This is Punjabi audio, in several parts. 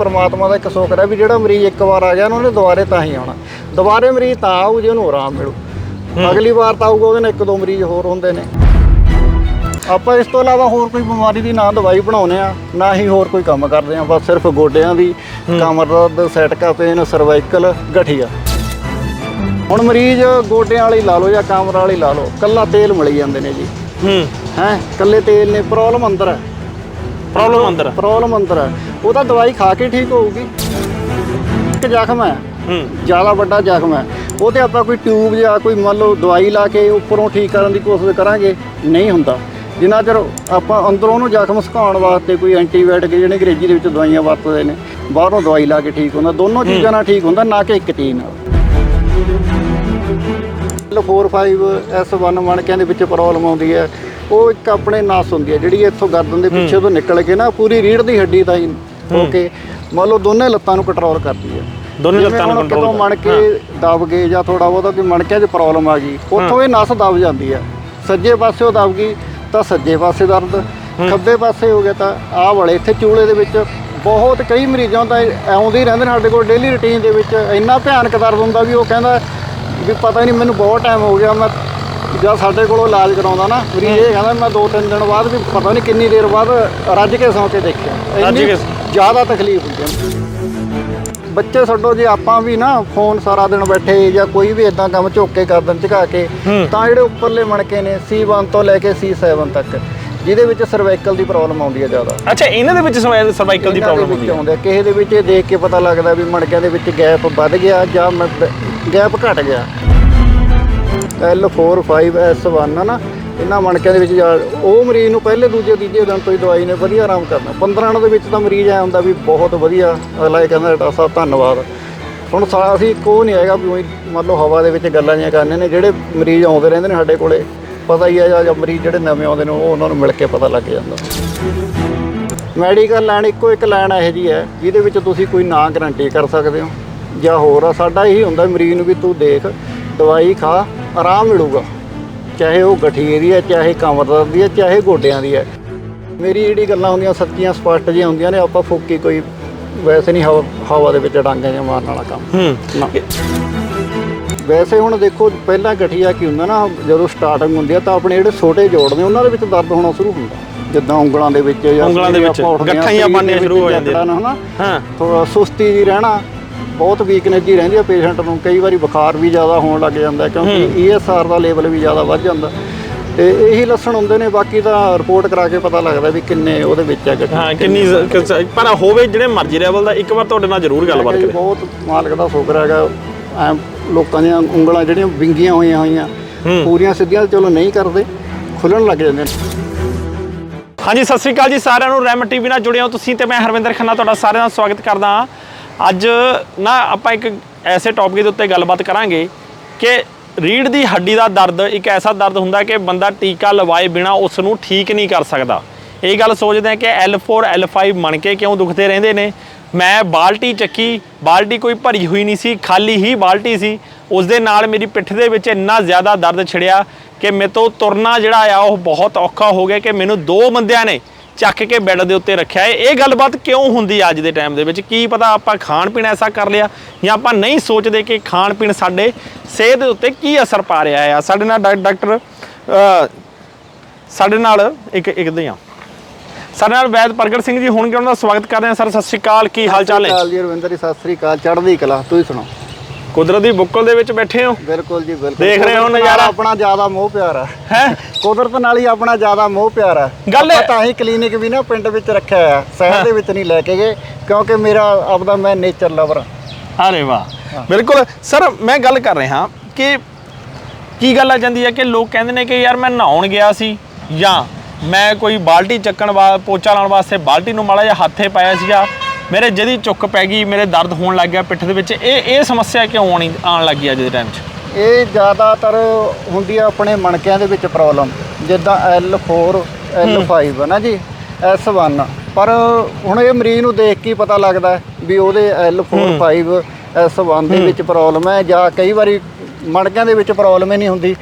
ਪਰਮਾਤਮਾ ਦਾ ਇੱਕ ਸ਼ੁਕਰ ਹੈ ਵੀ ਜਿਹੜਾ ਮਰੀਜ਼ ਇੱਕ ਵਾਰ ਆ ਗਿਆ ਉਹਨੇ ਦੁਬਾਰੇ ਤਾਂ ਹੀ ਆਉਣਾ। ਦੁਬਾਰੇ ਮਰੀਜ਼ ਤਾਂ ਆਊ ਜੇ ਉਹਨੂੰ ਆਰਾਮ ਮਿਲੂ। ਅਗਲੀ ਵਾਰ ਤਾਂ ਆਊਗਾ ਉਹਦੇ ਨਾਲ ਇੱਕ ਦੋ ਮਰੀਜ਼ ਹੋਰ ਹੁੰਦੇ ਨੇ। ਆਪਾਂ ਇਸ ਤੋਂ ਇਲਾਵਾ ਹੋਰ ਕੋਈ ਬਿਮਾਰੀ ਦੀ ਨਾ ਦਵਾਈ ਬਣਾਉਨੇ ਆ ਨਾ ਹੀ ਹੋਰ ਕੋਈ ਕੰਮ ਕਰਦੇ ਆ ਬਸ ਸਿਰਫ ਗੋਡਿਆਂ ਦੀ ਕਮਰ ਦਰਦ ਸੈਟਕਾ ਪੇਨ ਸਰਵਾਈਕਲ ਗਠੀਆ। ਹੁਣ ਮਰੀਜ਼ ਗੋਡਿਆਂ ਵਾਲੀ ਲਾ ਲਓ ਜਾਂ ਕਮਰ ਵਾਲੀ ਲਾ ਲਓ ਕੱਲਾ ਤੇਲ ਮਿਲ ਜਾਂਦੇ ਨੇ ਜੀ। ਹੂੰ। ਹੈ ਕੱਲੇ ਤੇਲ ਨੇ ਪ੍ਰੋਬਲਮ ਅੰਦਰ ਹੈ। ਪ੍ਰੋਬਲਮ ਅੰਦਰ ਪ੍ਰੋਬਲਮ ਅੰਦਰ ਹੈ। ਉਹ ਤਾਂ ਦਵਾਈ ਖਾ ਕੇ ਠੀਕ ਹੋਊਗੀ। ਇੱਕ ਜ਼ਖਮ ਹੈ। ਹੂੰ। ਜ਼ਿਆਦਾ ਵੱਡਾ ਜ਼ਖਮ ਹੈ। ਉਹ ਤੇ ਆਪਾਂ ਕੋਈ ਟਿਊਬ ਜਾਂ ਕੋਈ ਮੰਨ ਲਓ ਦਵਾਈ ਲਾ ਕੇ ਉੱਪਰੋਂ ਠੀਕ ਕਰਨ ਦੀ ਕੋਸ਼ਿਸ਼ ਕਰਾਂਗੇ ਨਹੀਂ ਹੁੰਦਾ। ਜਿੰਨਾ ਚਿਰ ਆਪਾਂ ਅੰਦਰੋਂ ਉਹਨੂੰ ਜ਼ਖਮ ਸੁਕਾਉਣ ਵਾਸਤੇ ਕੋਈ ਐਂਟੀਬਾਇਓਟਿਕ ਜਿਹੜੇ ਅੰਗਰੇਜ਼ੀ ਦੇ ਵਿੱਚ ਦਵਾਈਆਂ ਵਰਤਦੇ ਨੇ ਬਾਹਰੋਂ ਦਵਾਈ ਲਾ ਕੇ ਠੀਕ ਹੁੰਦਾ। ਦੋਨੋਂ ਚੀਜ਼ਾਂ ਨਾਲ ਠੀਕ ਹੁੰਦਾ ਨਾ ਕਿ ਇੱਕ ਚੀਜ਼ ਨਾਲ। L45 S1 ਮਣਕਿਆਂ ਦੇ ਵਿੱਚ ਪ੍ਰੋਬਲਮ ਆਉਂਦੀ ਹੈ। ਉਹ ਇੱਕ ਆਪਣੇ ਨਸ ਹੁੰਦੀ ਹੈ ਜਿਹੜੀ ਇੱਥੋਂ ਗਰਦਨ ਦੇ ਪਿੱਛੇ ਤੋਂ ਨਿਕਲ ਕੇ ਨਾ ਪੂਰੀ ਰੀੜ ਦੀ ਹੱਡੀ ਤਾਈਂ ਹੋ ਕੇ ਮੰਨ ਲਓ ਦੋਨੇ ਲੱਤਾਂ ਨੂੰ ਕੰਟਰੋਲ ਕਰਦੀ ਹੈ। ਦੋਨੇ ਲੱਤਾਂ ਨੂੰ control ਕਿਤੋਂ ਮਣਕੇ ਦਬ ਗਏ ਜਾਂ ਥੋੜਾ ਬਹੁਤਾ ਕੋਈ ਮਣਕਿਆਂ 'ਚ ਪ੍ਰੋਬਲਮ ਆ ਗਈ ਉੱਥੋਂ ਇਹ ਨਸ ਦਬ ਜਾਂਦੀ ਹੈ। ਸੱਜੇ ਪਾਸਿਓਂ ਦਬ ਗਈ ਤਾਂ ਸੱਜੇ ਪਾਸੇ ਦਰਦ ਖੱਬੇ ਪਾਸੇ ਹੋ ਗਿਆ ਤਾਂ ਆਹ ਵਾਲੇ ਇੱਥੇ ਚੂਲੇ ਦੇ ਵਿੱਚ ਬਹੁਤ ਕਈ ਮਰੀਜ਼ਾਂ ਦਾ ਆਉਂਦੇ ਹੀ ਰਹਿੰਦੇ ਨੇ ਸਾਡੇ ਕੋਲ ਡੇਲੀ ਰੁਟੀਨ ਦੇ ਵਿੱਚ ਇੰਨਾ ਭਿਆਨਕ ਦਰਦ ਹੁੰਦਾ ਵੀ ਉਹ ਕਹਿੰਦਾ ਵੀ ਪਤਾ ਨਹੀਂ ਮੈਨੂੰ ਬਹੁਤ ਟਾਈਮ ਹੋ ਗਿਆ ਮੈਂ ਜਦ ਸਾਡੇ ਕੋਲੋਂ ਇਲਾਜ ਕਰਾਉਂਦਾ ਨਾ ਮਰੀਜ਼ ਇਹ ਕਹਿੰਦਾ ਮੈਂ ਦੋ ਤਿੰਨ ਦਿਨ ਬਾਅਦ ਵੀ ਪਤਾ ਨਹੀਂ ਕਿੰਨੀ ਦੇਰ ਬਾਅਦ ਰੱਜ ਕੇ ਸੌਂ ਕੇ ਦੇਖਿਆ। ਰੱਜ ਕੇ ਜ਼ਿਆਦਾ ਤਕਲੀਫ ਹੁੰਦੀ ਹੈ। ਬੱਚੇ ਛੱਡੋ ਜੇ ਆਪਾਂ ਵੀ ਨਾ ਫੋਨ ਸਾਰਾ ਦਿਨ ਬੈਠੇ ਜਾਂ ਕੋਈ ਵੀ ਇਦਾਂ ਕੰਮ ਝੁੱਕ ਕੇ ਗਰਦਨ ਝੁਕਾ ਕੇ। ਤਾਂ ਜਿਹੜੇ ਉੱਪਰਲੇ ਮਣਕੇ ਨੇ C1 ਤੋਂ ਲੈ ਕੇ C7 ਤੱਕ। ਜਿਹਦੇ ਵਿੱਚ ਸਰਵਾਈਕਲ ਦੀ ਪ੍ਰੋਬਲਮ ਆਉਂਦੀ ਹੈ ਜ਼ਿਆਦਾ। ਅੱਛਾ ਇਹਨਾਂ ਦੇ ਵਿੱਚ ਸਰਵਾਈਕਲ ਦੀ ਪ੍ਰੋਬਲਮ ਹੁੰਦੀ ਹੈ? ਆਉਂਦੇ ਆ। ਕਿਸੇ ਦੇ ਵਿੱਚ ਇਹ ਦੇਖ ਕੇ ਪਤਾ ਲੱਗਦਾ ਵੀ ਮਣਕਿਆਂ ਦੇ ਵਿੱਚ ਗੈਪ ਵੱਧ ਗਿਆ ਜਾਂ ਗੈਪ ਘਟ ਗਿਆ। L4 5 S1 ਨਾ ਇਹਨਾਂ ਮਣਕਿਆਂ ਦੇ ਵਿੱਚ ਜਾ- ਉਹ ਮਰੀਜ਼ ਨੂੰ ਪਹਿਲੇ ਦੂਜੇ ਤੀਜੇ ਦਿਨ ਤੋਂ ਹੀ ਦਵਾਈ ਨੇ ਵਧੀਆ ਆਰਾਮ ਕਰਨਾ। 15 ਦਿਨਾਂ ਦੇ ਵਿੱਚ ਤਾਂ ਮਰੀਜ਼ ਐ ਹੁੰਦਾ ਵੀ ਬਹੁਤ ਵਧੀਆ। ਅਗਲਾ ਇਹ ਕਹਿੰਦਾ ਡਾਕਟਰ ਸਾਹਿਬ ਧੰਨਵਾਦ। ਹੁਣ ਸਾ- ਅਸੀਂ ਕੋ ਨਹੀਂ ਹੈਗਾ ਵੀ ਮੰਨ ਲਓ ਹਵਾ ਦੇ ਵਿੱਚ ਗੱਲਾਂ ਜੀਆਂ ਕਰਨੇ ਨੇ ਜਿਹੜੇ ਮਰੀਜ਼ ਆਉਂਦੇ ਰਹਿੰਦੇ ਨੇ ਸਾਡੇ ਕੋਲੇ। ਪਤਾ ਹੀ ਹੈ ਜਾਂ ਜਾਂ ਮਰੀਜ਼ ਜਿਹੜੇ ਨਵੇਂ ਆਉਂਦੇ ਨੇ ਉਹ ਉਹਨਾਂ ਨੂੰ ਮਿਲ ਕੇ ਪਤਾ ਲੱਗ ਜਾਂਦਾ। ਮੈਡੀਕਲ ਲਾਈਨ ਇੱਕੋ ਇੱਕ ਲਾਈਨ ਇਹੋ ਜੀ ਹੈ ਜਿਹਦੇ ਵਿੱਚ ਤੁਸੀਂ ਕੋਈ ਨਾ ਗਰੰਟੀ ਕਰ ਸਕਦੇ ਹੋ। ਜਾਂ ਹੋਰ ਆ ਸਾਡਾ ਇਹੀ ਹੁੰਦਾ ਮਰੀਜ਼ ਨੂੰ ਵੀ ਤੂੰ ਦੇਖ ਦਵਾਈ ਖਾ ਆਰਾਮ ਮਿਲੂਗਾ। ਚਾਹੇ ਉਹ ਗਠੀਏ ਦੀ ਹੈ ਚਾਹੇ ਕਮਰ ਦਰਦ ਦੀ ਹੈ ਚਾਹੇ ਗੋਡਿਆਂ ਦੀ ਹੈ। ਮੇਰੀ ਜਿਹੜੀ ਗੱਲਾਂ ਹੁੰਦੀਆਂ ਸੱਚੀਆਂ ਸਪਸ਼ਟ ਜਿਹੀਆਂ ਹੁੰਦੀਆਂ ਨੇ ਆਪਾਂ ਫੋਕੀ ਕੋਈ ਵੈਸੇ ਨਹੀਂ ਹਵਾ ਹਵਾ ਦੇ ਵਿੱਚ ਡਾਂਗੇ ਜਿਹਾ ਮਾਰਨ ਵਾਲਾ ਕੰਮ। ਹੂੰ। ਵੈਸੇ ਹੁਣ ਦੇਖੋ ਪਹਿਲਾਂ ਗਠੀਆ ਕੀ ਹੁੰਦਾ ਨਾ ਜਦੋਂ ਸਟਾਰਟਿੰਗ ਹੁੰਦੀ ਆ ਤਾਂ ਆਪਣੇ ਜਿਹੜੇ ਛੋਟੇ ਜੋੜ ਨੇ ਉਹਨਾਂ ਦੇ ਵਿੱਚ ਦਰਦ ਹੋਣਾ ਸ਼ੁਰੂ ਹੁੰਦਾ। ਜਿੱਦਾਂ ਉਂਗਲਾਂ ਦੇ ਵਿੱਚ ਜਾਂ ਉਂਗਲਾਂ ਦੇ ਵਿੱਚ ਗੱਠਾਂ ਵਿੱਚ ਸ਼ੁਰੂ ਹੋ ਜਾਂਦੀਆਂ ਹਨਾ? ਹਾਂ। ਥੋੜਾ ਸੁਸਤੀ ਜੀ ਰਹਿਣਾ ਬਹੁਤ ਵੀਕਨੈਸ ਜੀ ਰਹਿੰਦੀ ਆ ਪੇਸ਼ੈਂਟ ਨੂੰ। ਕਈ ਵਾਰੀ ਬੁਖਾਰ ਵੀ ਜ਼ਿਆਦਾ ਹੋਣ ਲੱਗ ਜਾਂਦਾ ਕਿਉਂਕਿ ਈਐਸਆਰ ਦਾ ਲੈਵਲ ਵੀ ਜ਼ਿਆਦਾ ਵੱਧ ਜਾਂਦਾ। ਤੇ ਇਹੀ ਲੱਛਣ ਹੁੰਦੇ ਨੇ ਬਾਕੀ ਤਾਂ ਰਿਪੋਰਟ ਕਰਾ ਕੇ ਪਤਾ ਲੱਗਦਾ ਵੀ ਕਿੰਨੇ ਉਹਦੇ ਵਿੱਚ ਹੈ ਗੱਠਾਂ ਹਾਂ ਕਿੰਨੀ ਪਰ ਹੋਵੇ ਜਿਹੜੇ ਮਰਜ਼ੀ ਲੈਵਲ ਦਾ ਇੱਕ ਵਾਰ ਤੁਹਾਡੇ ਨਾਲ ਜ਼ਰੂਰ ਗੱਲਬਾਤ ਕਰੇ। ਬਹੁਤ ਮਾਲਕ ਦਾ ਸ਼ੁਕਰ ਹੈਗਾ ਐਂ ਲੋਕਾਂ ਦੀਆਂ ਉਂਗਲਾਂ ਜਿਹੜੀਆਂ ਵਿੰਗੀਆਂ ਹੋਈਆਂ ਹੋਈਆਂ। ਪੂਰੀਆਂ ਸਿੱਧੀਆਂ ਚਲੋ ਨਹੀਂ ਕਰਦੇ ਖੁੱਲਣ ਲੱਗ ਜਾਂਦੇ ਨੇ। ਹਾਂਜੀ ਸਤਿ ਸ੍ਰੀ ਅਕਾਲ ਜੀ ਸਾਰਿਆਂ ਨੂੰ ਰੈਮ ਟੀਵੀ ਨਾਲ ਜੁੜੇ ਹੋ ਤੁਸੀਂ ਤੇ ਮੈਂ ਹਰਵਿੰਦਰ ਖੰਨਾ ਤੁਹਾਡਾ ਸਾਰਿਆਂ ਦਾ ਸਵਾਗਤ ਕਰਦਾ ਹਾਂ। ਅੱਜ ਨਾ ਆਪਾਂ ਇੱਕ ਐਸੇ ਟੌਪਿਕ ਦੇ ਉੱਤੇ ਗੱਲਬਾਤ ਕਰਾਂਗੇ ਕਿ ਰੀੜ ਦੀ ਹੱਡੀ ਦਾ ਦਰਦ ਇੱਕ ਐਸਾ ਦਰਦ ਹੁੰਦਾ ਕਿ ਬੰਦਾ ਟੀਕਾ ਲਵਾਏ ਬਿਨਾ ਉਸ ਨੂੰ ਠੀਕ ਨਹੀਂ ਕਰ ਸਕਦਾ। ਇਹ ਗੱਲ ਸੋਚਦੇ ਆ ਕਿ L4 L5 ਮਣ ਕੇ ਕਿਉਂ ਦੁਖਦੇ ਰਹਿੰਦੇ ਨੇ? ਮੈਂ ਬਾਲਟੀ ਚੱਕੀ, ਬਾਲਟੀ ਕੋਈ ਭਰੀ ਹੋਈ ਨਹੀਂ ਸੀ, ਖਾਲੀ ਹੀ ਬਾਲਟੀ ਸੀ। ਉਸ ਦੇ ਨਾਲ ਮੇਰੀ ਪਿੱਠ ਦੇ ਵਿੱਚ ਇੰਨਾ ਜ਼ਿਆਦਾ ਦਰਦ ਛਿੜਿਆ ਕਿ ਮੇਰੇ ਤੋਂ ਤੁਰਨਾ ਜਿਹੜਾ ਆ, ਉਹ ਬਹੁਤ ਔਖਾ ਹੋ ਗਿਆ ਕਿ ਮੈਨੂੰ ਦੋ ਬੰਦਿਆਂ ਨੇ ਚੱਕ ਕੇ ਬੈੱਡ ਦੇ ਉੱਤੇ ਰੱਖਿਆ ਹੈ। ਇਹ ਗੱਲਬਾਤ ਕਿਉਂ ਹੁੰਦੀ ਅੱਜ ਦੇ ਟਾਈਮ ਦੇ ਵਿੱਚ? ਕੀ ਪਤਾ ਆਪਾਂ ਖਾਣ ਪੀਣ ਐਸਾ ਕਰ ਲਿਆ ਜਾਂ ਆਪਾਂ ਨਹੀਂ ਸੋਚਦੇ ਕਿ ਖਾਣ ਪੀਣ ਸਾਡੇ ਸਿਹਤ ਦੇ ਉੱਤੇ ਕੀ ਅਸਰ ਪਾ ਰਿਹਾ ਆ। ਸਾਡੇ ਨਾਲ ਡਾਕਟਰ ਸਾਡੇ ਨਾਲ ਇੱਕ ਇੱਕ ਦੇ ਆ। ਸਾਡੇ ਨਾਲ ਵੈਦ ਪ੍ਰਗਟ ਸਿੰਘ ਜੀ ਹੁਣ ਕਿ ਉਹਨਾਂ ਦਾ ਸਵਾਗਤ ਕਰਦੇ ਹਾਂ। ਸਰ ਸਤਿ ਸ਼੍ਰੀ ਅਕਾਲ ਕੀ ਹਾਲ ਚਾਲ ਸਤਿ ਹੈ ਸ਼੍ਰੀ ਅਕਾਲ ਜੀ ਰਵਿੰਦਰ ਜੀ ਸਤਿ ਸ੍ਰੀ ਅਕਾਲ ਚੜ੍ਹਦੀ ਕਲਾ ਤੁਸੀਂ ਸੁਣਾਓ? ਕੁਦਰਤ ਦੀ ਬੁੱਕਲ ਦੇ ਵਿੱਚ ਬੈਠੇ ਹੋ? ਬਿਲਕੁਲ ਜੀ ਬਿਲਕੁਲ। ਦੇਖ ਰਹੇ ਹੋ ਨਜ਼ਾਰਾ? ਆਪਣਾ ਜ਼ਿਆਦਾ ਮੋਹ ਪਿਆਰ ਹੈ ਹੈ? ਕੁਦਰਤ ਨਾਲ ਹੀ ਆਪਣਾ ਜ਼ਿਆਦਾ ਮੋਹ ਪਿਆਰ ਹੈ ਗੱਲ ਤਾਂ ਹੀ ਕਲੀਨਿਕ ਵੀ ਨਾ ਪਿੰਡ ਵਿੱਚ ਰੱਖਿਆ ਹੋਇਆ ਸ਼ਹਿਰ ਦੇ ਵਿੱਚ ਨਹੀਂ ਲੈ ਕੇ ਗਏ ਕਿਉਂਕਿ ਮੇਰਾ ਆਪਦਾ ਮੈਂ ਨੇਚਰ ਲਵਰ ਅਰੇ ਵਾਹ। ਬਿਲਕੁਲ। ਸਰ ਮੈਂ ਗੱਲ ਕਰ ਰਿਹਾ ਕਿ ਕੀ ਗੱਲ ਆ ਜਾਂਦੀ ਹੈ ਕਿ ਲੋਕ ਕਹਿੰਦੇ ਨੇ ਕਿ ਯਾਰ ਮੈਂ ਨਹਾਉਣ ਗਿਆ ਸੀ ਜਾਂ ਮੈਂ ਕੋਈ ਬਾਲਟੀ ਚੱਕਣ ਵਾ ਪੋਚਾ ਲਾਉਣ ਵਾਸਤੇ ਬਾਲਟੀ ਨੂੰ ਮਾੜਾ ਜਿਹਾ ਹੱਥੇ ਪਾਇਆ ਸੀਗਾ। ਮੇਰੇ ਜਦੀ ਚੁੱਕ ਪੈ ਗਈ ਮੇਰੇ ਦਰਦ ਹੋਣ ਲੱਗ ਗਿਆ ਪਿੱਠ ਦੇ ਵਿੱਚ। ਇਹ ਇਹ ਸਮੱਸਿਆ ਕਿਉਂ ਆਉਣੀ ਆਉਣ ਲੱਗੀ ਅੱਜ ਦੇ ਟਾਈਮ 'ਚ? ਇਹ ਜ਼ਿਆਦਾਤਰ ਹੁੰਦੀ ਆ ਆਪਣੇ ਮਣਕਿਆਂ ਦੇ ਵਿੱਚ ਪ੍ਰੋਬਲਮ ਜਿੱਦਾਂ L4 L5 ਹੈ ਨਾ ਜੀ? S1 ਪਰ ਹੁਣ ਇਹ ਮਰੀਜ਼ ਨੂੰ ਦੇਖ ਕੇ ਹੀ ਪਤਾ ਲੱਗਦਾ ਹੈ ਵੀ ਉਹਦੇ L4 5 S1 ਦੇ ਵਿੱਚ ਪ੍ਰੋਬਲਮ ਹੈ ਜਾਂ ਕਈ ਵਾਰੀ ਮਣਕਿਆਂ ਦੇ ਵਿੱਚ ਪ੍ਰੋਬਲਮ ਹੀ ਨਹੀਂ ਹੁੰਦੀ।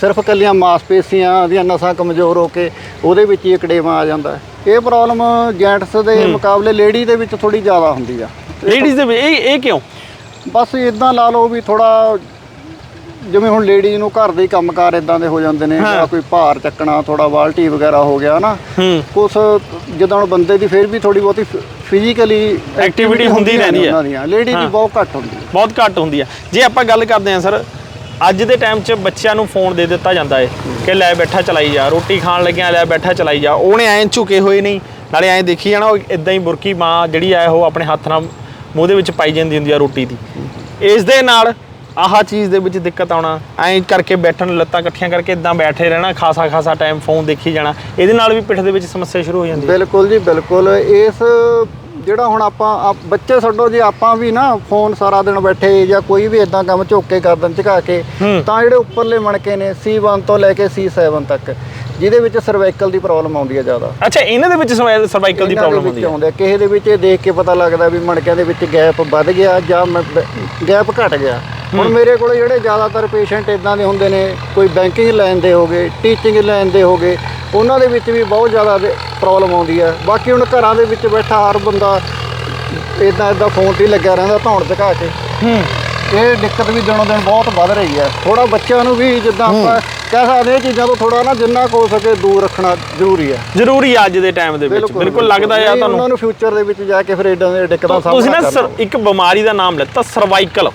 ਸਿਰਫ ਕੱਲੀਆਂ ਮਾਸਪੇਸ਼ੀਆਂ ਦੀਆਂ ਨਸਾਂ ਕਮਜ਼ੋਰ ਹੋ ਕੇ ਉਹਦੇ ਵਿੱਚ ਹੀ ਇਕੜੇਵਾ ਆ ਜਾਂਦਾ ਹੈ। ਇਹ ਪ੍ਰੋਬਲਮ ਜੈਂਟਸ ਦੇ ਮੁਕਾਬਲੇ ਲੇਡੀ ਦੇ ਵਿੱਚ ਥੋੜੀ ਜ਼ਿਆਦਾ ਹੁੰਦੀ ਆ। ਲੇਡੀਜ਼ ਦੇ ਵਿੱਚ ਇਹ ਇਹ ਕਿਉਂ? ਬਸ ਇਦਾਂ ਲਾ ਲਓ ਵੀ ਥੋੜਾ ਜਿਵੇਂ ਹੁਣ ਲੇਡੀ ਨੂੰ ਘਰ ਦੇ ਹੀ ਕੰਮਕਾਰ ਇਦਾਂ ਦੇ ਹੋ ਜਾਂਦੇ ਨੇ ਜਾਂ ਕੋਈ ਭਾਰ ਚੱਕਣਾ ਥੋੜਾ ਬਾਲਟੀ ਵਗੈਰਾ ਹੋ ਗਿਆ ਨਾ ਹੂੰ। ਕੁਛ ਜਿੱਦਾਂ ਹੁਣ ਬੰਦੇ ਦੀ ਫਿਰ ਵੀ ਥੋੜੀ ਬਹੁਤੀ ਫਿਜ਼ੀਕਲੀ Activity ਹੁੰਦੀ ਰਹਿੰਦੀ ਹੈ। ਹੈ ਲੇਡੀ ਦੀ ਬਹੁਤ ਘੱਟ ਹੁੰਦੀ ਹੈ ਬਹੁਤ ਘੱਟ ਹੁੰਦੀ ਆ। ਜੇ ਆਪਾਂ ਗੱਲ ਕਰਦੇ ਹਾਂ ਸਰ ਅੱਜ ਦੇ ਟਾਈਮ 'ਚ ਬੱਚਿਆਂ ਨੂੰ ਫੋਨ ਦੇ ਦਿੱਤਾ ਜਾਂਦਾ ਏ ਕਿ ਲੈ ਬੈਠਾ ਚਲਾਈ ਜਾ, ਰੋਟੀ ਖਾਣ ਲੱਗਿਆ ਲੈ ਬੈਠਾ ਚਲਾਈ ਜਾ। ਉਹਨੇ ਐਂ ਝੁਕੇ ਹੋਏ ਨਹੀਂ, ਨਾਲੇ ਐਂ ਦੇਖੀ ਜਾਣਾ ਉਹ ਇਦਾਂ ਹੀ ਬੁਰਕੀ ਮਾਂ ਜਿਹੜੀ ਆ ਉਹ ਆਪਣੇ ਹੱਥ ਨਾਲ ਮੂੰਹ ਦੇ ਵਿੱਚ ਪਾਈ ਜਾਂਦੀ ਹੁੰਦੀ ਆ ਰੋਟੀ ਦੀ। ਇਸ ਦੇ ਨਾਲ ਆਹ ਚੀਜ਼ ਦੇ ਵਿੱਚ ਦਿੱਕਤ ਆਉਣਾ, ਐਂ ਕਰਕੇ ਬੈਠਣ, ਲੱਤਾਂ ਇਕੱਠੀਆਂ ਕਰਕੇ ਇਦਾਂ ਬੈਠੇ ਰਹਿਣਾ, ਖਾਸਾ ਖਾਸਾ ਟਾਈਮ ਫੋਨ ਦੇਖੀ ਜਾਣਾ, ਇਹਦੇ ਨਾਲ ਵੀ ਪਿੱਠ ਦੇ ਵਿੱਚ ਸਮੱਸਿਆ ਸ਼ੁਰੂ ਹੋ ਜਾਂਦੀ ਹੈ। ਬਿਲਕੁਲ ਜੀ, ਬਿਲਕੁਲ। ਇਸ ਜਿਹੜਾ ਹੁਣ ਆਪਾਂ ਆਪ- ਬੱਚੇ ਛੱਡੋ ਜੇ ਆਪਾਂ ਵੀ ਨਾ ਫੋਨ ਸਾਰਾ ਦਿਨ ਬੈਠੇ ਜਾਂ ਕੋਈ ਵੀ ਇਦਾਂ ਕੰਮ ਝੁੱਕ ਕੇ ਕਰਦਨ ਝੁਕਾ ਕੇ ਹੂੰ। ਤਾਂ ਜਿਹੜੇ ਉੱਪਰਲੇ ਮਣਕੇ ਨੇ C1 ਤੋਂ ਲੈ ਕੇ C7 ਤੱਕ ਜਿਹਦੇ ਵਿੱਚ ਸਰਵਾਈਕਲ ਦੀ ਪ੍ਰੋਬਲਮ ਆਉਂਦੀ ਹੈ ਜ਼ਿਆਦਾ ਅੱਛਾ ਇਹਨਾਂ ਦੇ ਵਿੱਚ ਸਰਵਾਈਕਲ ਦੀ ਇਹਨਾਂ ਦੇ ਪ੍ਰੋਬਲਮ ਵਿੱਚ ਹੁੰਦੀ ਹੈ ਆਉਂਦੇ ਆ। ਕਿਸੇ ਦੇ ਵਿੱਚ ਇਹ ਦੇਖ ਕੇ ਪਤਾ ਲੱਗਦਾ ਵੀ ਮਣਕਿਆਂ ਦੇ ਵਿੱਚ ਗੈਪ ਵੱਧ ਗਿਆ ਜਾਂ ਗੈਪ ਘਟ ਗਿਆ ਹੁਣ ਮੇਰੇ ਕੋਲ ਜਿਹੜੇ ਜ਼ਿਆਦਾਤਰ ਪੇਸ਼ੈਂਟ ਇਦਾਂ ਦੇ ਹੁੰਦੇ ਨੇ ਕੋਈ ਬੈਂਕਿੰਗ ਲਾਈਨ ਦੇ ਹੋਗੇ ਟੀਚਿੰਗ ਲਾਈਨ ਦੇ ਹੋਗੇ ਉਹਨਾਂ ਦੇ ਵਿੱਚ ਵੀ ਬਹੁਤ ਜ਼ਿਆਦਾ ਪ੍ਰੋਬਲਮ ਆਉਂਦੀ ਹੈ ਬਾਕੀ ਹੁਣ ਘਰਾਂ ਦੇ ਵਿੱਚ ਬੈਠਾ ਹਰ ਬੰਦਾ ਇਦਾਂ ਇਦਾਂ ਫੋਨ ਤੇ ਹੀ ਲੱਗਿਆ ਰਹਿੰਦਾ ਧੌਣ ਝੁਕਾ ਕੇ ਹੂੰ। ਇਹ ਦਿੱਕਤ ਵੀ ਦਿਨੋਂ ਦਿਨ ਬਹੁਤ ਵੱਧ ਰਹੀ ਹੈ ਥੋੜਾ ਬੱਚਿਆਂ ਨੂੰ ਵੀ ਜਿੱਦਾਂ ਆਪਾਂ ਕਹਿ ਸਕਦੇ ਹਾਂ ਇਹ ਚੀਜ਼ਾਂ ਤੋਂ ਥੋੜਾ ਨਾ ਜਿੰਨਾ ਕੁ ਹੋ ਸਕੇ ਦੂਰ ਰੱਖਣਾ ਜ਼ਰੂਰੀ ਹੈ ਜ਼ਰੂਰੀ ਆ ਅੱਜ ਦੇ ਟਾਈਮ ਦੇ ਵਿੱਚ। ਬਿਲਕੁਲ ਲੱਗਦਾ ਆ ਤੁਹਾਨੂੰ। ਉਹਨਾਂ ਨੂੰ ਫਿਊਚਰ ਦੇ ਵਿੱਚ ਜਾ ਕੇ ਫਿਰ ਇਦਾਂ ਦੇ ਦਿੱਕਤਾਂ ਸਾਹਮਣਾ ਤੁਸੀਂ ਨਾ ਇੱਕ ਬਿਮਾਰੀ ਦਾ ਨਾਮ ਲੈਤਾ ਸਰਵਾਈਕਲ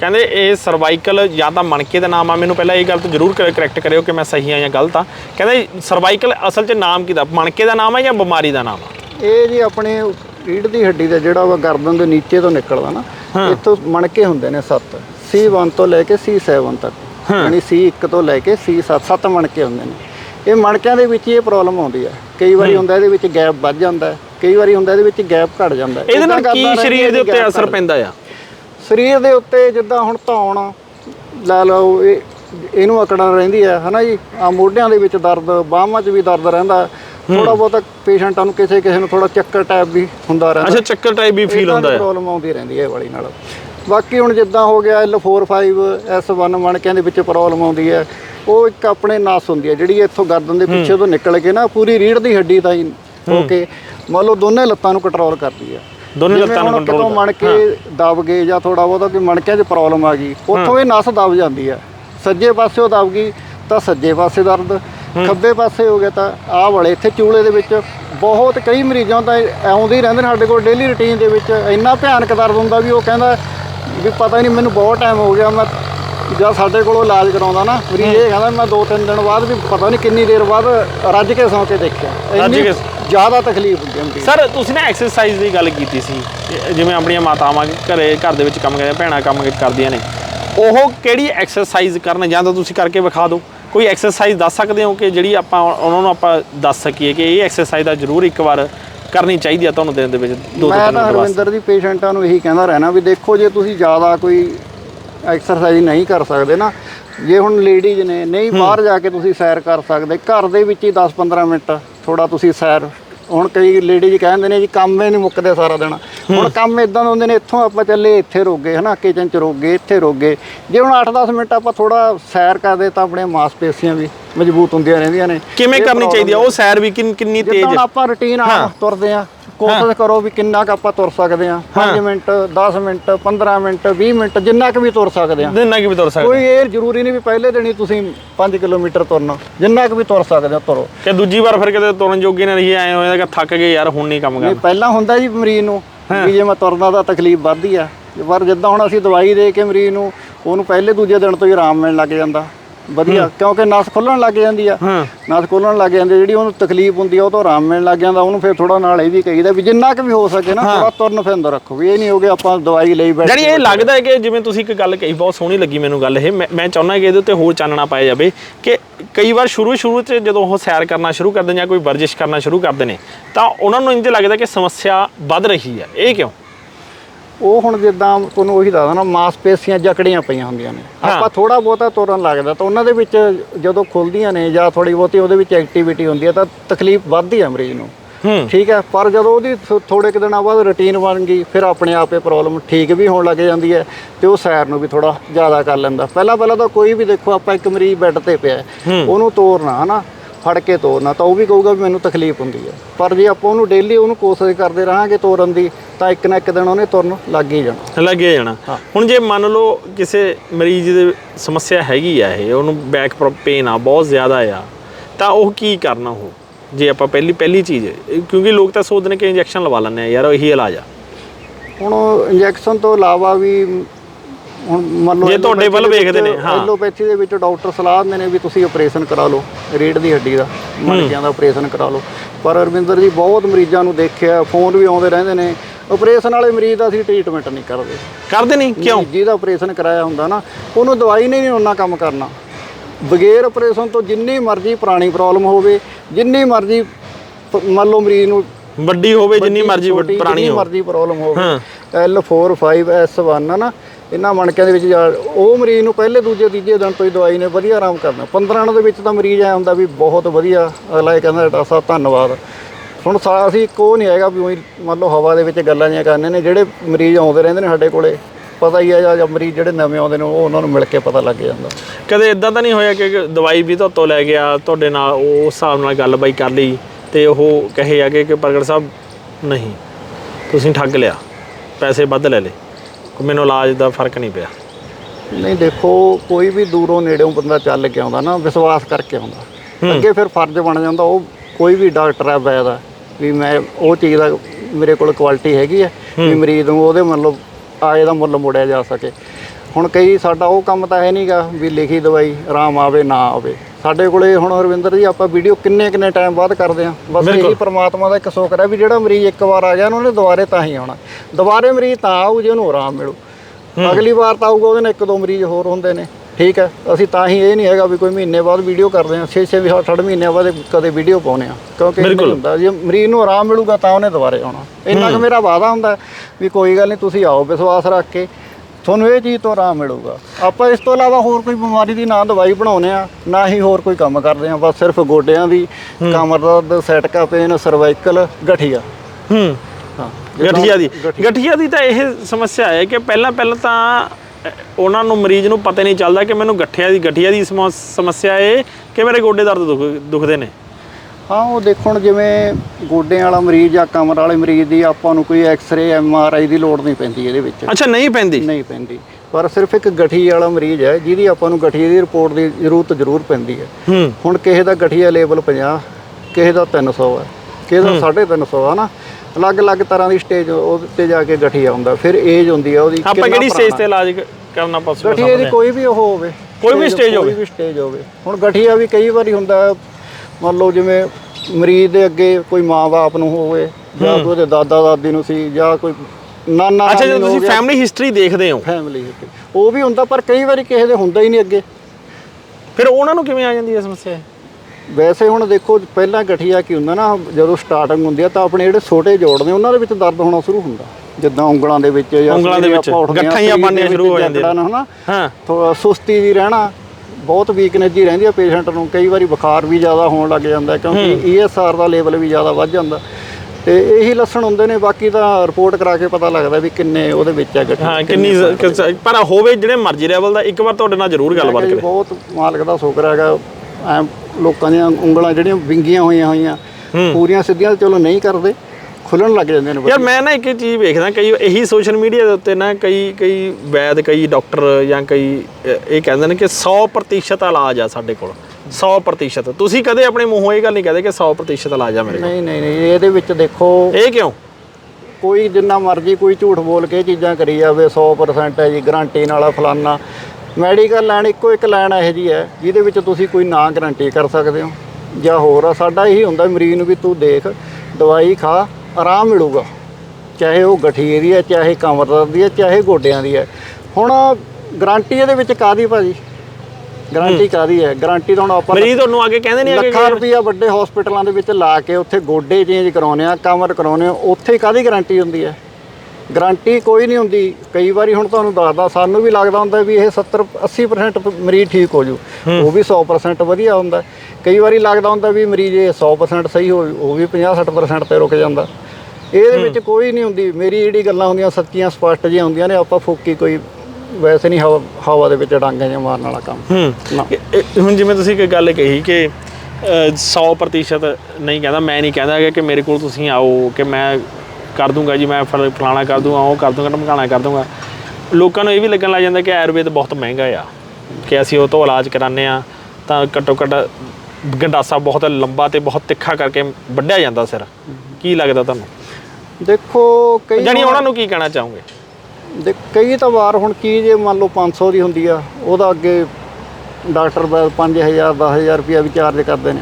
ਕਹਿੰਦੇ ਇਹ ਸਰਵਾਈਕਲ ਜਾਂ ਤਾਂ ਮਣਕੇ ਦਾ ਨਾਮ ਆ ਮੈਨੂੰ ਪਹਿਲਾਂ ਇਹ ਗੱਲ ਤੋਂ ਜ਼ਰੂਰ ਕਰੈਕਟ ਕਰਿਓ ਕਿ ਮੈਂ ਸਹੀ ਆ ਜਾਂ ਗਲਤ ਆ ਕਹਿੰਦੇ ਸਰਵਾਈਕਲ ਅਸਲ 'ਚ ਨਾਮ ਕਿਹਦਾ? ਮਣਕੇ ਦਾ ਨਾਮ ਹੈ ਜਾਂ ਬਿਮਾਰੀ ਦਾ ਨਾਮ ਆ? ਇਹ ਜੀ ਆਪਣੇ ਰੀੜ ਦੀ ਹੱਡੀ ਦਾ ਜਿਹੜਾ ਵਾ ਗਰਦਨ ਦੇ ਨੀਚੇ ਤੋਂ ਨਿਕਲਦਾ ਨਾ ਇੱਥੋਂ ਮਣਕੇ ਹੁੰਦੇ ਨੇ 7 C1 ਤੋਂ ਲੈ ਕੇ C7 ਤੱਕ। ਯਾਨੀ C1 ਤੋਂ ਲੈ ਕੇ C7 7 ਮਣਕੇ ਹੁੰਦੇ ਨੇ। ਇਹ ਮਣਕਿਆਂ ਦੇ ਵਿੱਚ ਇਹ ਪ੍ਰੋਬਲਮ ਆਉਂਦੀ ਹੈ ਕਈ ਵਾਰੀ ਹੁੰਦਾ ਇਹਦੇ ਵਿੱਚ ਗੈਪ ਵੱਧ ਜਾਂਦਾ ਹੈ ਕਈ ਵਾਰੀ ਹੁੰਦਾ ਇਹਦੇ ਵਿੱਚ ਗੈਪ ਘਟ ਜਾਂਦਾ। ਹੈ ਇਹਦੇ ਨਾਲ ਕੀ ਸਰੀਰ ਦੇ ਉੱਤੇ ਅਸਰ। ਪੈਂਦਾ ਆ? ਸਰੀਰ ਦੇ ਉੱਤੇ ਜਿੱਦਾਂ ਹੁਣ ਧੌਣ ਲਾ ਲਓ ਇਹ ਇਹਨੂੰ ਅਕੜਨ ਰਹਿੰਦੀ ਹੈ ਹਨਾ ਜੀ? ਆ ਮੋਢਿਆਂ ਦੇ ਵਿੱਚ ਦਰਦ ਬਾਹਾਂ 'ਚ ਵੀ ਦਰਦ ਰਹਿੰਦਾ। ਥੋੜਾ ਬਹੁਤਾ ਪੇਸ਼ੈਂਟਾਂ ਨੂੰ ਕਿਸੇ ਕਿਸੇ ਨੂੰ ਥੋੜਾ ਚੱਕਰ ਟਾਈਪ ਵੀ ਹੁੰਦਾ ਰਹਿੰਦਾ। ਅੱਛਾ ਚੱਕਰ ਟਾਈਪ ਵੀ ਫੀਲ ਹੁੰਦਾ ਹੈ ਪ੍ਰੋਬਲਮ ਆਉਂਦੀ ਰਹਿੰਦੀ ਹੈ ਵਾਲੀ ਨਾਲ। ਬਾਕੀ ਹੁਣ ਜਿੱਦਾਂ ਹੋ ਗਿਆ L45 S1 ਮਣਕਿਆਂ ਦੇ ਵਿੱਚ ਪ੍ਰੋਬਲਮ ਆਉਂਦੀ ਹੈ ਉਹ ਇੱਕ ਆਪਣੇ ਨਸ ਹੁੰਦੀ ਹੈ ਜਿਹੜੀ ਇੱਥੋਂ ਗਰਦਨ ਦੇ ਪਿੱਛੇ ਤੋਂ ਨਿਕਲ ਕੇ ਨਾ ਪੂਰੀ ਰੀੜ ਦੀ ਹੱਡੀ ਤਾਈਂ ਹੋ ਕੇ ਮੰਨ ਲਓ ਦੋਨੇ ਲੱਤਾਂ ਨੂੰ ਕੰਟਰੋਲ ਕਰਦੀ ਹੈ ਦੋਨੇ ਜਿਵੇਂ ਲੱਤਾਂ ਨੂੰ ਹੁਣ ਕੰਟਰੋਲ ਕਿਤੋਂ ਮਣਕੇ ਦਬ ਗਏ ਜਾਂ ਥੋੜਾ ਬਹੁਤਾ ਕਿ ਮਣਕਿਆਂ 'ਚ ਪ੍ਰੋਬਲਮ ਆ ਗਈ ਉੱਥੋਂ ਇਹ ਨਸ ਦਬ ਜਾਂਦੀ ਹੈ ਸੱਜੇ ਪਾਸਿਓਂ ਦਬ ਗਈ ਤਾਂ ਸੱਜੇ ਪਾਸੇ ਦਰਦ। ਖੱਬੇ ਪਾਸੇ ਹੋ ਗਿਆ ਤਾਂ ਆਹ ਵਾਲੇ ਇੱਥੇ ਚੂਲੇ ਦੇ ਵਿੱਚ ਬਹੁਤ ਕਈ ਮਰੀਜ਼ਾਂ ਤਾਂ ਆਉਂਦੇ ਹੀ ਰਹਿੰਦੇ ਨੇ ਸਾਡੇ ਕੋਲ ਡੇਲੀ ਰੁਟੀਨ ਦੇ ਵਿੱਚ। ਇੰਨਾ ਭਿਆਨਕ ਦਰਦ ਹੁੰਦਾ ਵੀ ਉਹ ਕਹਿੰਦਾ ਵੀ ਪਤਾ ਹੀ ਨਹੀਂ ਮੈਨੂੰ ਬਹੁਤ ਟਾਈਮ ਹੋ ਗਿਆ ਮੈਂ ਜਦ ਸਾਡੇ ਕੋਲੋਂ ਇਲਾਜ ਕਰਾਉਂਦਾ ਨਾ। ਮਰੀਜ਼ ਇਹ ਕਹਿੰਦਾ ਮੈਂ ਦੋ ਤਿੰਨ ਦਿਨ ਬਾਅਦ ਵੀ ਪਤਾ ਨਹੀਂ ਕਿੰਨੀ ਦੇਰ ਬਾਅਦ ਰੱਜ ਕੇ ਸੌਂ ਕੇ ਦੇਖਿਆ। ਰੱਜ ਇੰਨੀ ਕੇ- ਜ਼ਿਆਦਾ ਤਕਲੀਫ ਹੁੰਦੀ ਹੁੰਦੀ ਸਰ ਤੁਸੀਂ ਨਾ ਐਕਸਰਸਾਈਜ਼ ਦੀ ਗੱਲ ਕੀਤੀ ਸੀ ਜਿਵੇਂ ਆਪਣੀਆਂ ਮਾਤਾਵਾਂ ਘਰੇ ਘਰ ਦੇ ਵਿੱਚ ਕੰਮ ਕਰਦੀਆਂ ਭੈਣਾਂ ਕੰਮ ਕਰਦੀਆਂ ਨੇ। ਉਹ ਕਿਹੜੀ ਐਕਸਰਸਾਈਜ਼ ਕਰਨ? ਜਾਂ ਤਾਂ ਤੁਸੀਂ ਕਰਕੇ ਵਿਖਾ ਦਿਓ। ਕੋਈ ਐਕਸਰਸਾਈਜ਼ ਦੱਸ ਸਕਦੇ ਹੋ ਕਿ ਜਿਹੜੀ ਆਪਾਂ ਉਹਨਾਂ ਨੂੰ ਆਪਾਂ ਦੱਸ ਸਕੀਏ ਕਿ ਇਹ ਐਕਸਰਸਾਈਜ਼ ਦਾ ਜ਼ਰੂਰ ਇੱਕ ਵਾਰ ਕਰਨੀ ਚਾਹੀਦੀ ਆ ਤੁਹਾਨੂੰ ਦਿਨ ਦੇ ਵਿੱਚ ਦੋ ਮੈਂ ਤਿੰਨ ਤਾਂ ਮਿੰਟ ਵਾਸਤੇ। ਹਰਵਿੰਦਰ ਦੀ ਪੇਸ਼ੈਂਟਾਂ ਨੂੰ ਇਹੀ ਕਹਿੰਦਾ ਰਹਿਣਾ ਵੀ ਦੇਖੋ ਜੇ ਤੁਸੀਂ ਜ਼ਿਆਦਾ ਕੋਈ ਐਕਸਰਸਾਈਜ਼ ਨਹੀਂ ਕਰ ਸਕਦੇ ਨਾ ਜੇ ਹੁਣ ਲੇਡੀਜ਼ ਨੇ ਨਹੀਂ ਬਾਹਰ ਜਾ ਕੇ ਤੁਸੀਂ ਸੈਰ ਕਰ ਸਕਦੇ ਘਰ ਦੇ ਵਿੱਚ ਹੀ 10-15 ਮਿੰਟ ਥੋੜਾ ਤੁਸੀਂ ਸੈਰ, ਹੁਣ ਕਈ ਲੇਡੀਜ਼ ਕਹਿੰਦੇ ਨੇ ਜੀ ਕੰਮ ਹੀ ਨਹੀਂ ਮੁੱਕਦੇ ਸਾਰਾ ਦਿਨ। ਹੁਣ ਕੰਮ ਇਦਾਂ ਦੇ ਹੁੰਦੇ ਨੇ ਇੱਥੋਂ ਆਪਾਂ ਚੱਲੇ ਇੱਥੇ ਰੁਕ ਗਏ ਹਨਾ ਕਿਚਨ 'ਚ ਰੁਕ ਗਏ ਇੱਥੇ ਰੁਕ ਗਏ। ਜੇ ਹੁਣ 8-10 ਮਿੰਟ ਆਪਾਂ ਥੋੜਾ ਸੈਰ ਕਰਦੇ ਤਾਂ ਆਪਣੇ ਮਾਸਪੇਸ਼ੀਆਂ ਵੀ ਮਜ਼ਬੂਤ ਹੁੰਦੀਆਂ ਰਹਿੰਦੀਆਂ ਨੇ। ਕਿਵੇਂ ਕਰਨੀ ਚਾਹੀਦੀ ਆ? ਉਹ ਸੈਰ ਵੀ ਕਿੰਨ- ਜਿੱਦਾਂ ਤੇਜ਼ ਹੁਣ ਆਪਾਂ ਰੁਟੀਨ ਆ ਤੁਰਦੇ ਆ ਕੋਸ਼ਿਸ਼ ਕਰੋ ਵੀ ਕਿੰਨਾ ਕੁ ਆਪਾਂ ਤੁਰ ਸਕਦੇ ਆ। 5 ਮਿੰਟ 10 ਮਿੰਟ 15 ਮਿੰਟ 20 ਮਿੰਟ ਜਿੰਨਾ ਕੁ ਵੀ ਤੁਰ ਸਕਦੇ ਆ। ਨਾਲ ਕੀ ਵੀ ਤੁਰ ਸਕਦੇ ਕੋਈ ਇਹ ਜ਼ਰੂਰੀ ਨਹੀਂ ਵੀ ਪਹਿਲੇ ਦਿਨ ਹੀ ਤੁਸੀਂ 5 ਕਿਲੋਮੀਟਰ ਤੁਰਨਾ। ਜਿੰਨਾ ਕੁ ਵੀ ਤੁਰ ਸਕਦੇ ਹੋ ਤੁਰੋ। ਕਿ ਦੂਜੀ ਵਾਰ ਫਿਰ ਕਿਤੇ ਤੁਰਨ ਜੋਗੇ ਨਾ ਰਹੀ ਆਏ ਹੋਏ ਕਿ ਥੱਕ ਗਏ ਯਾਰ ਹੁਣ ਨਹੀਂ ਕੰਮ ਕਰਨਾ। ਪਹਿਲਾਂ ਹੁੰਦਾ ਜੀ ਮਰੀਜ਼ ਨੂੰ ਵੀ ਜੇ ਮੈਂ ਤੁਰਦਾ ਤਾਂ ਤਕਲੀਫ ਵੱਧਦੀ ਆ। ਪਰ ਜਿੱਦਾਂ ਹੁਣ ਅਸੀਂ ਦਵਾਈ ਦੇ ਕੇ ਮਰੀਜ਼ ਨੂੰ, ਉਹਨੂੰ ਪਹਿਲੇ ਦੂਜੇ ਦਿਨ ਤੋਂ ਹੀ ਆਰਾਮ ਮਿਲਣ ਲੱਗ ਜਾਂਦਾ। ਵਧੀਆ ਕਿਉਂਕਿ ਨਸ ਖੁੱਲਣ ਲੱਗ ਜਾਂਦੀ ਆ। ਨਸ ਖੋਲਣ ਲੱਗ ਜਾਂਦੀ ਜਿਹੜੀ ਉਹਨੂੰ ਤਕਲੀਫ ਹੁੰਦੀ ਆ ਉਹ ਤੋਂ ਆਰਾਮ ਮਿਲਣ ਲੱਗ ਜਾਂਦਾ ਉਹਨੂੰ ਫਿਰ ਥੋੜਾ ਨਾਲ ਇਹ ਵੀ ਕਹੀਦਾ ਵੀ ਜਿੰਨਾ ਕੁ ਵੀ ਹੋ ਸਕੇ ਨਾ ਥੋੜਾ ਤੁਰਨ ਫਿਰਨ ਰੱਖੋ ਵੀ ਇਹ ਨਹੀਂ ਹੋ ਗਿਆ ਆਪਾਂ ਦਵਾਈ ਲਈ ਬੈਠੇ ਜਾਨੀ ਇਹ ਲੱਗਦਾ ਹੈ ਕਿ ਜਿਵੇਂ ਤੁਸੀਂ ਇੱਕ ਗੱਲ ਕਹੀ ਬਹੁਤ ਸੋਹਣੀ ਲੱਗੀ ਮੈਨੂੰ ਗੱਲ ਇਹ ਮੈਂ ਚਾਹੁੰਦਾ ਕਿ ਇਹਦੇ ਉੱਤੇ ਹੋਰ ਚਾਨਣਾ ਪਾਇਆ ਜਾਵੇ ਕਿ ਕਈ ਵਾਰ ਸ਼ੁਰੂ ਸ਼ੁਰੂ 'ਚ ਜਦੋਂ ਉਹ ਸੈਰ ਕਰਨਾ ਸ਼ੁਰੂ ਕਰਦੇ ਜਾਂ ਕੋਈ ਵਰਜਿਸ਼ ਕਰਨਾ ਸ਼ੁਰੂ ਕਰਦੇ ਨੇ ਤਾਂ ਉਹਨਾਂ ਨੂੰ ਇੰਜ ਲੱਗਦਾ ਕਿ ਸਮੱਸਿਆ ਵੱਧ ਰਹੀ ਹੈ। ਇਹ ਕਿਉਂ? ਉਹ ਹੁਣ ਜਿੱਦਾਂ ਤੁਹਾਨੂੰ ਉਹੀ ਦੱਸਦਾ ਨਾ ਮਾਸਪੇਸ਼ੀਆਂ ਜਕੜੀਆਂ ਪਈਆਂ ਹੁੰਦੀਆਂ ਨੇ। ਆਪਾਂ ਥੋੜਾ ਬਹੁਤਾ ਤੁਰਨ ਲੱਗਦਾ ਤਾਂ ਉਹਨਾਂ ਦੇ ਵਿੱਚ ਜਦੋਂ ਖੁੱਲਦੀਆਂ ਨੇ ਜਾਂ ਥੋੜੀ ਬਹੁਤੀ ਉਹਦੇ ਵਿੱਚ ਐਕਟੀਵਿਟੀ ਹੁੰਦੀ ਹੈ ਤਾਂ ਤਕਲੀਫ ਵੱਧਦੀ ਹੈ ਮਰੀਜ਼ ਨੂੰ। ਠੀਕ ਹੈ ਪਰ ਜਦੋਂ ਉਹਦੀ ਥੋੜੇ ਕੁ ਦਿਨਾਂ ਬਾਅਦ ਰੁਟੀਨ ਬਣ ਗਈ ਫਿਰ ਆਪਣੇ ਆਪੇ ਪ੍ਰੋਬਲਮ ਠੀਕ ਵੀ ਹੋਣ ਲੱਗ ਜਾਂਦੀ ਹੈ ਤੇ ਉਹ ਸੈਰ ਨੂੰ ਵੀ ਥੋੜਾ ਜ਼ਿਆਦਾ ਕਰ ਲੈਂਦਾ। ਪਹਿਲਾਂ ਪਹਿਲਾਂ ਤਾਂ ਕੋਈ ਵੀ ਦੇਖੋ ਆਪਾਂ ਇੱਕ ਮਰੀਜ਼ ਬੈੱਡ ਤੇ ਪਿਆ ਉਹਨੂੰ ਤੋਰਨਾ ਹਨਾ? ਫੜ ਕੇ ਤੋਰਨਾ ਤਾਂ ਉਹ ਵੀ ਕਹੂਗਾ ਵੀ ਮੈਨੂੰ ਤਕਲੀਫ ਹੁੰਦੀ ਹੈ। ਪਰ ਜੇ ਆਪਾਂ ਉਹਨੂੰ ਡੇਲੀ ਉਹਨੂੰ ਕੋਸ਼ਿਸ਼ ਕਰਦੇ ਰਹਾਂਗੇ ਤੋਰਨ ਦੀ ਤਾਂ ਇੱਕ ਨਾ ਇੱਕ ਦਿਨ ਉਹਨੇ ਤੁਰਨ ਲੱਗ ਹੀ ਜਾਣਾ। ਲੱਗੇ ਜਾਣਾ। ਹਾਂ। ਹੁਣ ਜੇ ਮੰਨ ਲਓ ਕਿਸੇ ਮਰੀਜ਼ ਦੇ ਸਮੱਸਿਆ ਹੈਗੀ ਆ ਇਹ ਉਹਨੂੰ ਬੈਕ ਪੇਨ ਆ ਬਹੁਤ ਜ਼ਿਆਦਾ ਆ ਤਾਂ ਉਹ ਕੀ ਕਰਨਾ ਉਹ? ਜੇ ਆਪਾਂ ਪਹਿਲੀ ਪਹਿਲੀ ਚੀਜ਼ ਕਿਉਂਕਿ ਲੋਕ ਤਾਂ ਸੋਚਦੇ ਨੇ ਕਿ ਇੰਜੈਕਸ਼ਨ ਲਵਾ ਲੈਂਦੇ ਆ ਯਾਰ ਇਹੀ ਇਲਾਜ ਆ। ਹੁਣ ਇੰਜੈਕਸ਼ਨ ਤੋਂ ਇਲਾਵਾ ਵੀ ਹੁਣ ਮੰਨ ਲਓ ਜੇ ਤੁਹਾਡੇ ਵੱਲ ਵੇਖਦੇ ਨੇ, ਹਾਂ। ਐਲੋਪੈਥੀ ਦੇ ਵਿੱਚ ਡਾਕਟਰ ਸਲਾਹ ਦਿੰਦੇ ਨੇ ਵੀ ਤੁਸੀਂ ਆਪਰੇਸ਼ਨ ਕਰਾ ਲਓ ਰੀੜ ਦੀ ਹੱਡੀ ਦਾ ਮਣਕਿਆਂ ਦਾ ਆਪਰੇਸ਼ਨ ਕਰਾ ਲਓ। ਪਰ ਅਰਵਿੰਦਰ ਜੀ ਬਹੁਤ ਮਰੀਜ਼ਾਂ ਨੂੰ ਦੇਖਿਆ ਫੋਨ ਵੀ ਆਉਂਦੇ ਰਹਿੰਦੇ ਨੇ ਆਪਰੇਸ਼ਨ ਵਾਲੇ ਮਰੀਜ਼ ਦਾ ਅਸੀਂ ਟ੍ਰੀਟਮੈਂਟ ਨਹੀਂ ਕਰਦੇ। ਕਰਦੇ ਨਹੀਂ? ਕਿਉਂ? ਜਿਹਦਾ ਆਪਰੇਸ਼ਨ ਕਰਾਇਆ ਹੁੰਦਾ ਨਾ ਉਹਨੂੰ ਦਵਾਈ ਨਹੀਂ ਉਹਨਾਂ ਕੰਮ ਕਰਨਾ। ਬਗੈਰ ਆਪਰੇਸ਼ਨ ਤੋਂ ਜਿੰਨੀ ਮਰਜ਼ੀ ਪੁਰਾਣੀ ਪ੍ਰੋਬਲਮ ਹੋਵੇ ਜਿੰਨੀ ਮਰਜ਼ੀ ਮੰਨ ਲਓ ਮਰੀਜ਼ ਨੂੰ ਵੱਡੀ ਹੋਵੇ ਜਿੰਨੀ ਮਰਜ਼ੀ ਪੁਰਾਣੀ ਜਿੰਨੀ ਹੋਵੇ। ਮਰਜ਼ੀ ਪ੍ਰੋਬਲਮ ਹੋਵੇ। ਹਾਂ। L45S1 ਆ ਨਾ ਇਹਨਾਂ ਮਣਕਿਆਂ ਦੇ ਵਿੱਚ ਜਾ ਉਹ ਮਰੀਜ਼ ਨੂੰ ਪਹਿਲੇ, ਦੂਜੇ, ਤੀਜੇ ਦਿਨ ਤੋਂ ਹੀ ਦਵਾਈ ਨੇ ਵਧੀਆ ਆਰਾਮ ਕਰਨਾ। 15 ਦਿਨਾਂ ਦੇ ਵਿੱਚ ਤਾਂ ਮਰੀਜ਼ ਆਇਆ ਹੁੰਦਾ ਵੀ ਬਹੁਤ ਵਧੀਆ। ਅਗਲਾ ਇਹ ਕਹਿੰਦਾ, ਡਾਕਟਰ ਸਾਹਿਬ, ਧੰਨਵਾਦ। ਹੁਣ ਸਾ ਅਸੀਂ ਇੱਕ ਉਹ ਨਹੀਂ ਹੈਗਾ ਵੀ ਉਹੀ ਮੰਨ ਲਓ ਹਵਾ ਦੇ ਵਿੱਚ ਗੱਲਾਂ ਜਿਹੀਆਂ ਕਰਨੇ ਨੇ, ਜਿਹੜੇ ਮਰੀਜ਼ ਆਉਂਦੇ ਰਹਿੰਦੇ ਨੇ ਸਾਡੇ ਕੋਲੇ, ਪਤਾ ਹੀ ਹੈ ਜਾਂ ਜਾਂ ਮਰੀਜ਼ ਜਿਹੜੇ ਨਵੇਂ ਆਉਂਦੇ ਨੇ, ਉਹ ਉਹਨਾਂ ਨੂੰ ਮਿਲ ਕੇ ਪਤਾ ਲੱਗ ਜਾਂਦਾ। ਕਦੇ ਇਦਾਂ ਤਾਂ ਨਹੀਂ ਹੋਇਆ ਕਿ ਦਵਾਈ ਵੀ ਤੁਹਾਤੋਂ ਲੈ ਗਿਆ ਤੁਹਾਡੇ ਨਾਲ ਉਹ ਉਸ ਹਿਸਾਬ ਨਾਲ ਗੱਲਬਾਈ ਕਰ ਲਈ ਤੇ ਉਹ ਕਹੇ ਆ ਕਿ ਕਿ ਪ੍ਰਗਟ ਸਾਹਿਬ, ਨਹੀਂ, ਤੁਸੀਂ ਠੱਗ ਲਿਆ, ਪੈਸੇ ਵੱਧ ਲੈ ਲਏ। ਮੈਨੂੰ ਇਲਾਜ ਦਾ ਫ਼ਰਕ ਨਹੀਂ ਪਿਆ। ਨਹੀਂ ਦੇਖੋ ਕੋਈ ਵੀ ਦੂਰੋਂ ਨੇੜਿਓਂ ਬੰਦਾ ਚੱਲ ਕੇ ਆਉਂਦਾ ਨਾ ਵਿਸ਼ਵਾਸ ਕਰਕੇ ਆਉਂਦਾ। ਅੱਗੇ ਫਿਰ ਫਰਜ਼ ਬਣ ਜਾਂਦਾ ਉਹ ਕੋਈ ਵੀ ਡਾਕਟਰ ਹੈ ਵੈਦ ਵੀ ਮੈਂ ਉਹ ਚੀਜ਼ ਦਾ ਮੇਰੇ ਕੋਲ ਕੁਆਲਿਟੀ ਹੈਗੀ ਹੈ ਵੀ ਮਰੀਜ਼ ਨੂੰ ਉਹਦੇ ਮਤਲਬ ਆਏ ਦਾ ਮੁੱਲ ਮੋੜਿਆ ਜਾ ਸਕੇ। ਹੁਣ ਕਈ ਸਾਡਾ ਉਹ ਕੰਮ ਤਾਂ ਹੈ ਨਹੀਂਗਾ ਵੀ ਲਿਖੀ ਦਵਾਈ ਆਰਾਮ ਆਵੇ ਨਾ ਆਵੇ। ਸਾਡੇ ਕੋਲੇ ਹੁਣ ਰਵਿੰਦਰ ਜੀ ਆਪਾਂ ਵੀਡੀਓ ਕਿੰਨੇ ਕਿੰਨੇ ਟਾਈਮ ਬਾਅਦ ਕਰਦੇ ਆ ਬਸ ਇਹੀ ਪ੍ਰਮਾਤਮਾ ਦਾ ਇੱਕ ਸ਼ੁਕਰ ਹੈ ਵੀ ਜਿਹੜਾ ਮਰੀਜ਼ ਇੱਕ ਵਾਰ ਆ ਗਿਆ ਉਹਨੇ ਦੁਬਾਰੇ ਤਾਂ ਹੀ ਆਉਣਾ। ਦੁਬਾਰੇ ਮਰੀਜ਼ ਤਾਂ ਆਊ ਜੇ ਉਹਨੂੰ ਆਰਾਮ ਮਿਲੂ। ਅਗਲੀ ਵਾਰ ਤਾਂ ਆਊਗਾ ਉਹਦੇ ਨਾਲ ਇੱਕ ਦੋ ਮਰੀਜ਼ ਹੋਰ ਹੁੰਦੇ ਨੇ। ਠੀਕ ਹੈ ਅਸੀਂ ਤਾਂ ਹੀ ਇਹ ਨਹੀਂ ਹੈਗਾ ਵੀ ਕੋਈ ਮਹੀਨੇ ਬਾਅਦ ਵੀਡੀਓ ਕਰਦੇ ਹਾਂ। 6-6 ਵੀ 8 ਮਹੀਨਿਆਂ ਬਾਅਦ ਕਦੇ ਵੀਡੀਓ ਪਾਉਨੇ ਆ ਕਿਉਂਕਿ ਇਹ ਹੁੰਦਾ ਜੇ ਮਰੀਜ਼ ਨੂੰ ਆਰਾਮ ਮਿਲੂਗਾ ਤਾਂ ਉਹਨੇ ਦੁਬਾਰੇ ਆਉਣਾ। ਇੰਨਾ ਕੁ ਮੇਰਾ ਵਾਅਦਾ ਹੁੰਦਾ ਵੀ ਕੋਈ ਗੱਲ ਨਹੀਂ ਤੁਸੀਂ ਆਓ ਵਿਸ਼ਵਾਸ ਰੱਖ ਕੇ। ਤੁਹਾਨੂੰ ਇਹ ਚੀਜ਼ ਤੋਂ ਆਰਾਮ ਮਿਲੂਗਾ। ਆਪਾਂ ਇਸ ਤੋਂ ਇਲਾਵਾ ਹੋਰ ਕੋਈ ਬਿਮਾਰੀ ਦੀ ਨਾ ਦਵਾਈ ਬਣਾਉਨੇ ਆ ਨਾ ਹੀ ਹੋਰ ਕੋਈ ਕੰਮ ਕਰਦੇ ਆ ਬਸ ਸਿਰਫ ਗੋਡਿਆਂ ਦੀ ਕਮਰ ਦਰਦ ਸੈਟਕਾ ਪੇਨ ਸਰਵਾਈਕਲ ਗਠੀਆ। ਹੂੰ। ਹਾਂ ਗਠੀਆ ਦੀ। ਗਠੀਆ। ਦੀ ਤਾਂ ਇਹ ਸਮੱਸਿਆ ਹੈ ਕਿ ਪਹਿਲਾਂ ਪਹਿਲਾਂ ਤਾਂ ਉਹਨਾਂ ਨੂੰ ਮਰੀਜ਼ ਨੂੰ ਪਤਾ ਨਹੀਂ ਚੱਲਦਾ ਕਿ ਮੈਨੂੰ ਗਠੀਆ ਦੀ ਗਠੀਆ ਦੀ ਸਮੱਸ- ਸਮੱਸਿਆ ਹੈ ਕਿ ਮੇਰੇ ਗੋਡੇ ਦਰਦ ਦੁਖ ਦੁਖਦੇ ਨੇ। ਹਾਂ ਉਹ ਦੇਖੋ ਹੁਣ ਜਿਵੇਂ ਗੋਡਿਆਂ ਵਾਲਾ ਮਰੀਜ਼ ਜਾਂ ਕਮਰ ਵਾਲੇ ਮਰੀਜ਼ ਦੀ ਆਪਾਂ ਨੂੰ ਕੋਈ ਐਕਸ-ਰੇ ਐਮ-ਆਰ-ਆਈ ਦੀ ਲੋੜ ਨਹੀਂ ਪੈਂਦੀ ਇਹਦੇ ਵਿੱਚ। ਅੱਛਾ ਨਹੀਂ ਪੈਂਦੀ? ਨਹੀਂ ਪੈਂਦੀ। ਪਰ ਸਿਰਫ ਇੱਕ ਗਠੀ ਵਾਲਾ ਮਰੀਜ਼ ਹੈ ਜਿਹਦੀ ਆਪਾਂ ਨੂੰ ਗਠੀਏ ਦੀ ਰਿਪੋਰਟ ਦੀ ਜ਼ਰੂਰਤ ਜ਼ਰੂਰ ਪੈਂਦੀ ਹੈ। ਹੂੰ। ਹੁਣ ਕਿਸੇ ਦਾ ਗਠੀਆ ਲੈਵਲ 50 ਕਿਸੇ ਦਾ 300 ਹੈ ਕਿਸੇ ਦਾ 350 ਹੈ ਨਾ ਅਲੱਗ-ਅਲੱਗ ਤਰ੍ਹਾਂ ਦੀ ਸਟੇਜ ਉਹਦੇ ਜਾ ਕੇ ਗਠੀਆ ਹੁੰਦਾ ਫਿਰ ਏਜ ਹੁੰਦੀ ਹੈ ਉਹਦੀ ਆਪਾਂ ਕਿਹੜੀ ਸਟੇਜ। ਤੇ ਇਲਾਜ ਕਰਨਾ ਪਸੰਦ ਗਠੀਏ ਦੀ ਕੋਈ ਵੀ ਉਹ ਹੋਵੇ ਕੋਈ ਵੀ stage- stage ਹੋਵੇ। ਕੋਈ ਵੀ ਸਟੇਜ ਹੋਵੇ। ਹੁਣ ਗਠੀਆ ਵੀ ਕਈ ਵਾਰੀ ਹੁੰਦਾ ਮੰਨ ਲਓ ਜਿਵੇਂ ਮਰੀਜ਼ ਦੇ ਅੱਗੇ ਕੋਈ ਮਾਂ-ਬਾਪ ਨੂੰ ਹੋਵੇ ਜਾਂ ਕੋਈ ਉਹਦੇ ਦਾਦਾ ਦਾਦੀ ਨੂੰ ਸੀ ਜਾਂ ਕੋਈ ਨਾਨਾ ਅੱਛਾ ਜਦੋਂ ਨੂੰ ਤੁਸੀਂ ਫੈਮਿਲੀ ਹਿਸਟਰੀ ਦੇਖਦੇ ਹੋ। ਫੈਮਿਲੀ ਉਹ ਵੀ ਹੁੰਦਾ ਪਰ ਕਈ ਵਾਰੀ ਕਿਸੇ ਦੇ ਹੁੰਦਾ ਹੀ ਨਹੀਂ ਅੱਗੇ। ਫਿਰ ਉਹਨਾਂ ਨੂੰ ਕਿਵੇਂ ਆ ਜਾਂਦੀ ਹੈ ਸਮੱਸਿਆ? ਵੈਸੇ ਹੁਣ ਦੇਖੋ ਪਹਿਲਾਂ ਗਠੀਆ ਕੀ ਹੁੰਦਾ ਨਾ ਜਦੋਂ ਸਟਾਰਟਿੰਗ ਹੁੰਦੀ ਆ ਤਾਂ ਆਪਣੇ ਜਿਹੜੇ ਛੋਟੇ ਜੋੜ ਨੇ ਉਹਨਾਂ ਦੇ ਵਿੱਚ ਦਰਦ ਹੋਣਾ ਸ਼ੁਰੂ ਹੁੰਦਾ। ਜਿੱਦਾਂ ਉਂਗਲਾਂ ਦੇ ਵਿੱਚ ਜਾਂ ਉਂਗਲਾਂ ਦੇ ਵਿੱਚ। ਆਪਾਂ ਹਾਂ, ਗੱਠਾਂ ਦੇ ਬਣਨੀਆਂ ਵਿੱਚ ਸ਼ੁਰੂ ਹੋ ਜਕੜਨ, ਹਨਾ। ਹਾਂ। ਥੋੜਾ ਸੁਸਤੀ ਜੀ ਰਹਿਣਾ। ਬਹੁਤ ਵੀਕਨੈਸ ਜੀ ਰਹਿੰਦੀ ਆ ਪੇਸ਼ੈਂਟ ਨੂੰ ਕਈ ਵਾਰੀ ਬੁਖਾਰ ਵੀ ਜ਼ਿਆਦਾ ਹੋਣ ਲੱਗ ਜਾਂਦਾ ਹੈ ਕਿਉਂਕਿ ਈਐਸਆਰ ਦਾ ਲੈਵਲ ਵੀ ਜ਼ਿਆਦਾ ਵੱਧ ਜਾਂਦਾ। ਤੇ ਇਹੀ ਲੱਛਣ ਹੁੰਦੇ ਨੇ ਬਾਕੀ ਤਾਂ ਰਿਪੋਰਟ ਕਰਾ ਕੇ ਪਤਾ ਲੱਗਦਾ ਵੀ ਕਿੰਨੇ ਉਹਦੇ ਵਿੱਚ ਹੈ ਗਠੀਆ ਹਾਂ ਕਿੰਨੀ ਪਰ ਹੋਵੇ ਜਿਹੜੇ ਮਰਜ਼ੀ ਲੈਵਲ ਦਾ ਇੱਕ ਵਾਰ ਤੁਹਾਡੇ ਨਾਲ ਜ਼ਰੂਰ ਗੱਲਬਾਤ ਕਰੇ। ਬਹੁਤ ਮਾਲਕ ਦਾ ਸ਼ੁਕਰ ਹੈਗਾ ਐ ਲੋਕਾਂ ਦੀਆਂ ਉਂਗਲਾਂ ਜਿਹੜੀਆਂ ਵਿੰਗੀਆਂ ਹੋਈਆਂ ਹੋਈਆਂ ਪੂਰੀਆਂ ਸਿੱਧੀਆਂ ਚਲੋ ਨਹੀਂ ਕਰਦੇ ਖੁੱਲਣ ਲੱਗ ਜਾਂਦੇ ਨੇ ਯਾਰ ਮੈਂ ਨਾ ਇੱਕ ਚੀਜ਼ ਵੇਖਦਾ ਕਈ ਇਹੀ ਸੋਸ਼ਲ ਮੀਡੀਆ ਦੇ ਉੱਤੇ ਨਾ ਕਈ ਕਈ ਵੈਦ ਕਈ ਡਾਕਟਰ ਜਾਂ ਕਈ ਇਹ ਕਹਿੰਦੇ ਨੇ ਕਿ 100% ਇਲਾਜ ਆ ਸਾਡੇ ਕੋਲ। 100% ਤੁਸੀਂ ਕਦੇ ਆਪਣੇ ਮੂੰਹੋਂ ਇਹ ਗੱਲ ਨਹੀਂ ਕਹਦੇ ਕਿ 100% ਇਲਾਜ ਆ ਮੇਰੇ ਨਹੀਂ ਨਹੀਂ ਨਹੀਂ ਇਹਦੇ ਵਿੱਚ ਦੇਖੋ ਕੋਲ ਇਹ ਕਿਉਂ? ਕੋਈ ਜਿੰਨਾ ਮਰਜ਼ੀ ਕੋਈ ਝੂਠ ਬੋਲ ਕੇ ਚੀਜ਼ਾਂ ਕਰੀ ਜਾਵੇ 100% ਹੈ ਜੀ ਗਾਰੰਟੀ ਨਾਲ ਫਲਾਨਾ। ਮੈਡੀਕਲ ਲਾਈਨ ਇੱਕੋ ਇੱਕ ਲਾਈਨ ਇਹੋ ਜੀ ਹੈ ਜਿਹਦੇ ਵਿੱਚ ਤੁਸੀਂ ਕੋਈ ਨਾ ਗਾਰੰਟੀ ਕਰ ਸਕਦੇ ਹੋ। ਜਾਂ ਹੋਰ ਆ ਸਾਡਾ ਇਹੀ ਹੁੰਦਾ ਮਰੀਜ਼ ਨੂੰ ਵੀ ਤੂੰ ਦੇਖ ਦਵਾਈ ਖਾ ਆਰਾਮ ਮਿਲੂਗਾ। ਚਾਹੇ ਉਹ ਗਠੀਏ ਦੀ ਹੈ ਚਾਹੇ ਕਮਰ ਦਰਦ ਦੀ ਹੈ ਚਾਹੇ ਗੋਡਿਆਂ ਦੀ ਹੈ। ਹੁਣ ਗਾਰੰਟੀ ਇਹਦੇ ਵਿੱਚ ਕਾਦੀ ਭਾਜੀ? ਗਾਰੰਟੀ ਕਾਦੀ ਹੈ? ਗਾਰੰਟੀ ਤਾਂ ਹੁਣ ਆਪਾਂ ਮਰੀਜ਼ ਤੁਹਾਨੂੰ ਕੇ ਕਹਿੰਦੇ ਨਹੀਂ ਆ ਲੱਖਾਂ ਕਿ ਰੁਪਈਆ ਵੱਡੇ ਹਸਪੀਟਲਾਂ ਦੇ ਵਿੱਚ ਲਾ ਕੇ ਉੱਥੇ ਗੋਡੇ ਚੇਂਜ ਕਰਾਉਣੇ ਆ ਕਮਰ ਕਰਾਉਣੇ ਆ ਉੱਥੇ ਕਾਦੀ ਗਾਰੰਟੀ ਹੁੰਦੀ ਹੈ? ਗਾਰੰਟੀ ਕੋਈ ਨਹੀਂ ਹੁੰਦੀ। ਕਈ ਵਾਰੀ ਹੁਣ ਤੁਹਾਨੂੰ ਦੱਸਦਾ ਸਾਨੂੰ ਵੀ ਲੱਗਦਾ ਹੁੰਦਾ ਵੀ ਇਹ 70 80% ਮਰੀਜ਼ ਠੀਕ ਹੋ ਜੂ। ਉਹ ਵੀ 100% ਵਧੀਆ ਹੁੰਦਾ। ਕਈ ਵਾਰੀ ਲੱਗਦਾ ਹੁੰਦਾ ਵੀ ਮਰੀਜ਼ ਇਹ 100% ਸਹੀ ਹੋ ਉਹ ਵੀ 50 60% ਤੇ ਰੁਕ ਜਾਂਦਾ। ਇਹਦੇ ਵਿੱਚ ਕੋਈ ਨਹੀਂ ਹੁੰਦੀ ਮੇਰੀ ਜਿਹੜੀ ਗੱਲਾਂ ਹੁੰਦੀਆਂ ਸੱਚੀਆਂ ਸਪਸ਼ਟ ਜਿਹੀਆਂ ਹੁੰਦੀਆਂ ਨੇ ਆਪਾਂ ਫੋਕੀ ਕੋਈ ਵੈਸੇ ਨਹੀਂ ਹਵਾ ਹਵਾ ਦੇ ਵਿੱਚ ਡਾਂਗਾਂ ਜਿਹਾ ਮਾਰਨ ਵਾਲਾ ਕੰਮ। ਹੂੰ। ਹੁਣ ਜਿਵੇਂ ਤੁਸੀਂ ਇੱਕ ਗੱਲ ਕਹੀ ਕਿ 100% ਨਹੀਂ ਕਹਿੰਦਾ ਮੈਂ ਨਹੀਂ ਕਹਿੰਦਾ ਕਿ ਮੇਰੇ ਕੋਲ ਤੁਸੀਂ ਆਓ ਕਿ ਮੈਂ ਕਰ ਦੂੰਗਾ ਜੀ ਮੈਂ ਫਲ- ਫਲਾਣਾ ਕਰ ਦੂੰਗਾ ਉਹ ਕਰ ਦੂੰਗਾ ਢਮਕਾਣਾ ਕਰ ਦੂੰਗਾ। ਲੋਕਾਂ ਨੂੰ ਇਹ ਵੀ ਲੱਗਣ ਲੱਗ ਜਾਂਦਾ ਕਿ ਆਯੁਰਵੇਦ ਬਹੁਤ ਮਹਿੰਗਾ ਆ ਕਿ ਅਸੀਂ ਉਹ ਤੋਂ ਇਲਾਜ ਕਰਾਉਂਦੇ ਆ ਤਾਂ ਘੱਟੋ ਘੱਟ ਗੰਡਾਸਾ ਬਹੁਤ ਲੰਬਾ ਤੇ ਬਹੁਤ ਤਿੱਖਾ ਕਰਕੇ ਵੱਢਿਆ ਜਾਂਦਾ ਸਿਰ। ਕੀ ਲੱਗਦਾ ਤੁਹਾਨੂੰ? ਦੇਖੋ ਕਈ ਜਾਨੀ ਉਹਨਾਂ ਨੂੰ ਕੀ ਕਹਿਣਾ ਚਾਹੋਗੇ? ਦੇ ਕਈ ਤਾਂ ਵਾਰ ਹੁਣ ਕੀ ਜੇ ਮੰਨ ਲਓ 500 ਦੀ ਹੁੰਦੀ ਆ ਉਹਦਾ ਅੱਗੇ ਡਾਕਟਰ ਦਾ 5000 10000 ਰੁਪਇਆ ਵੀ ਚਾਰਜ ਕਰਦੇ ਨੇ।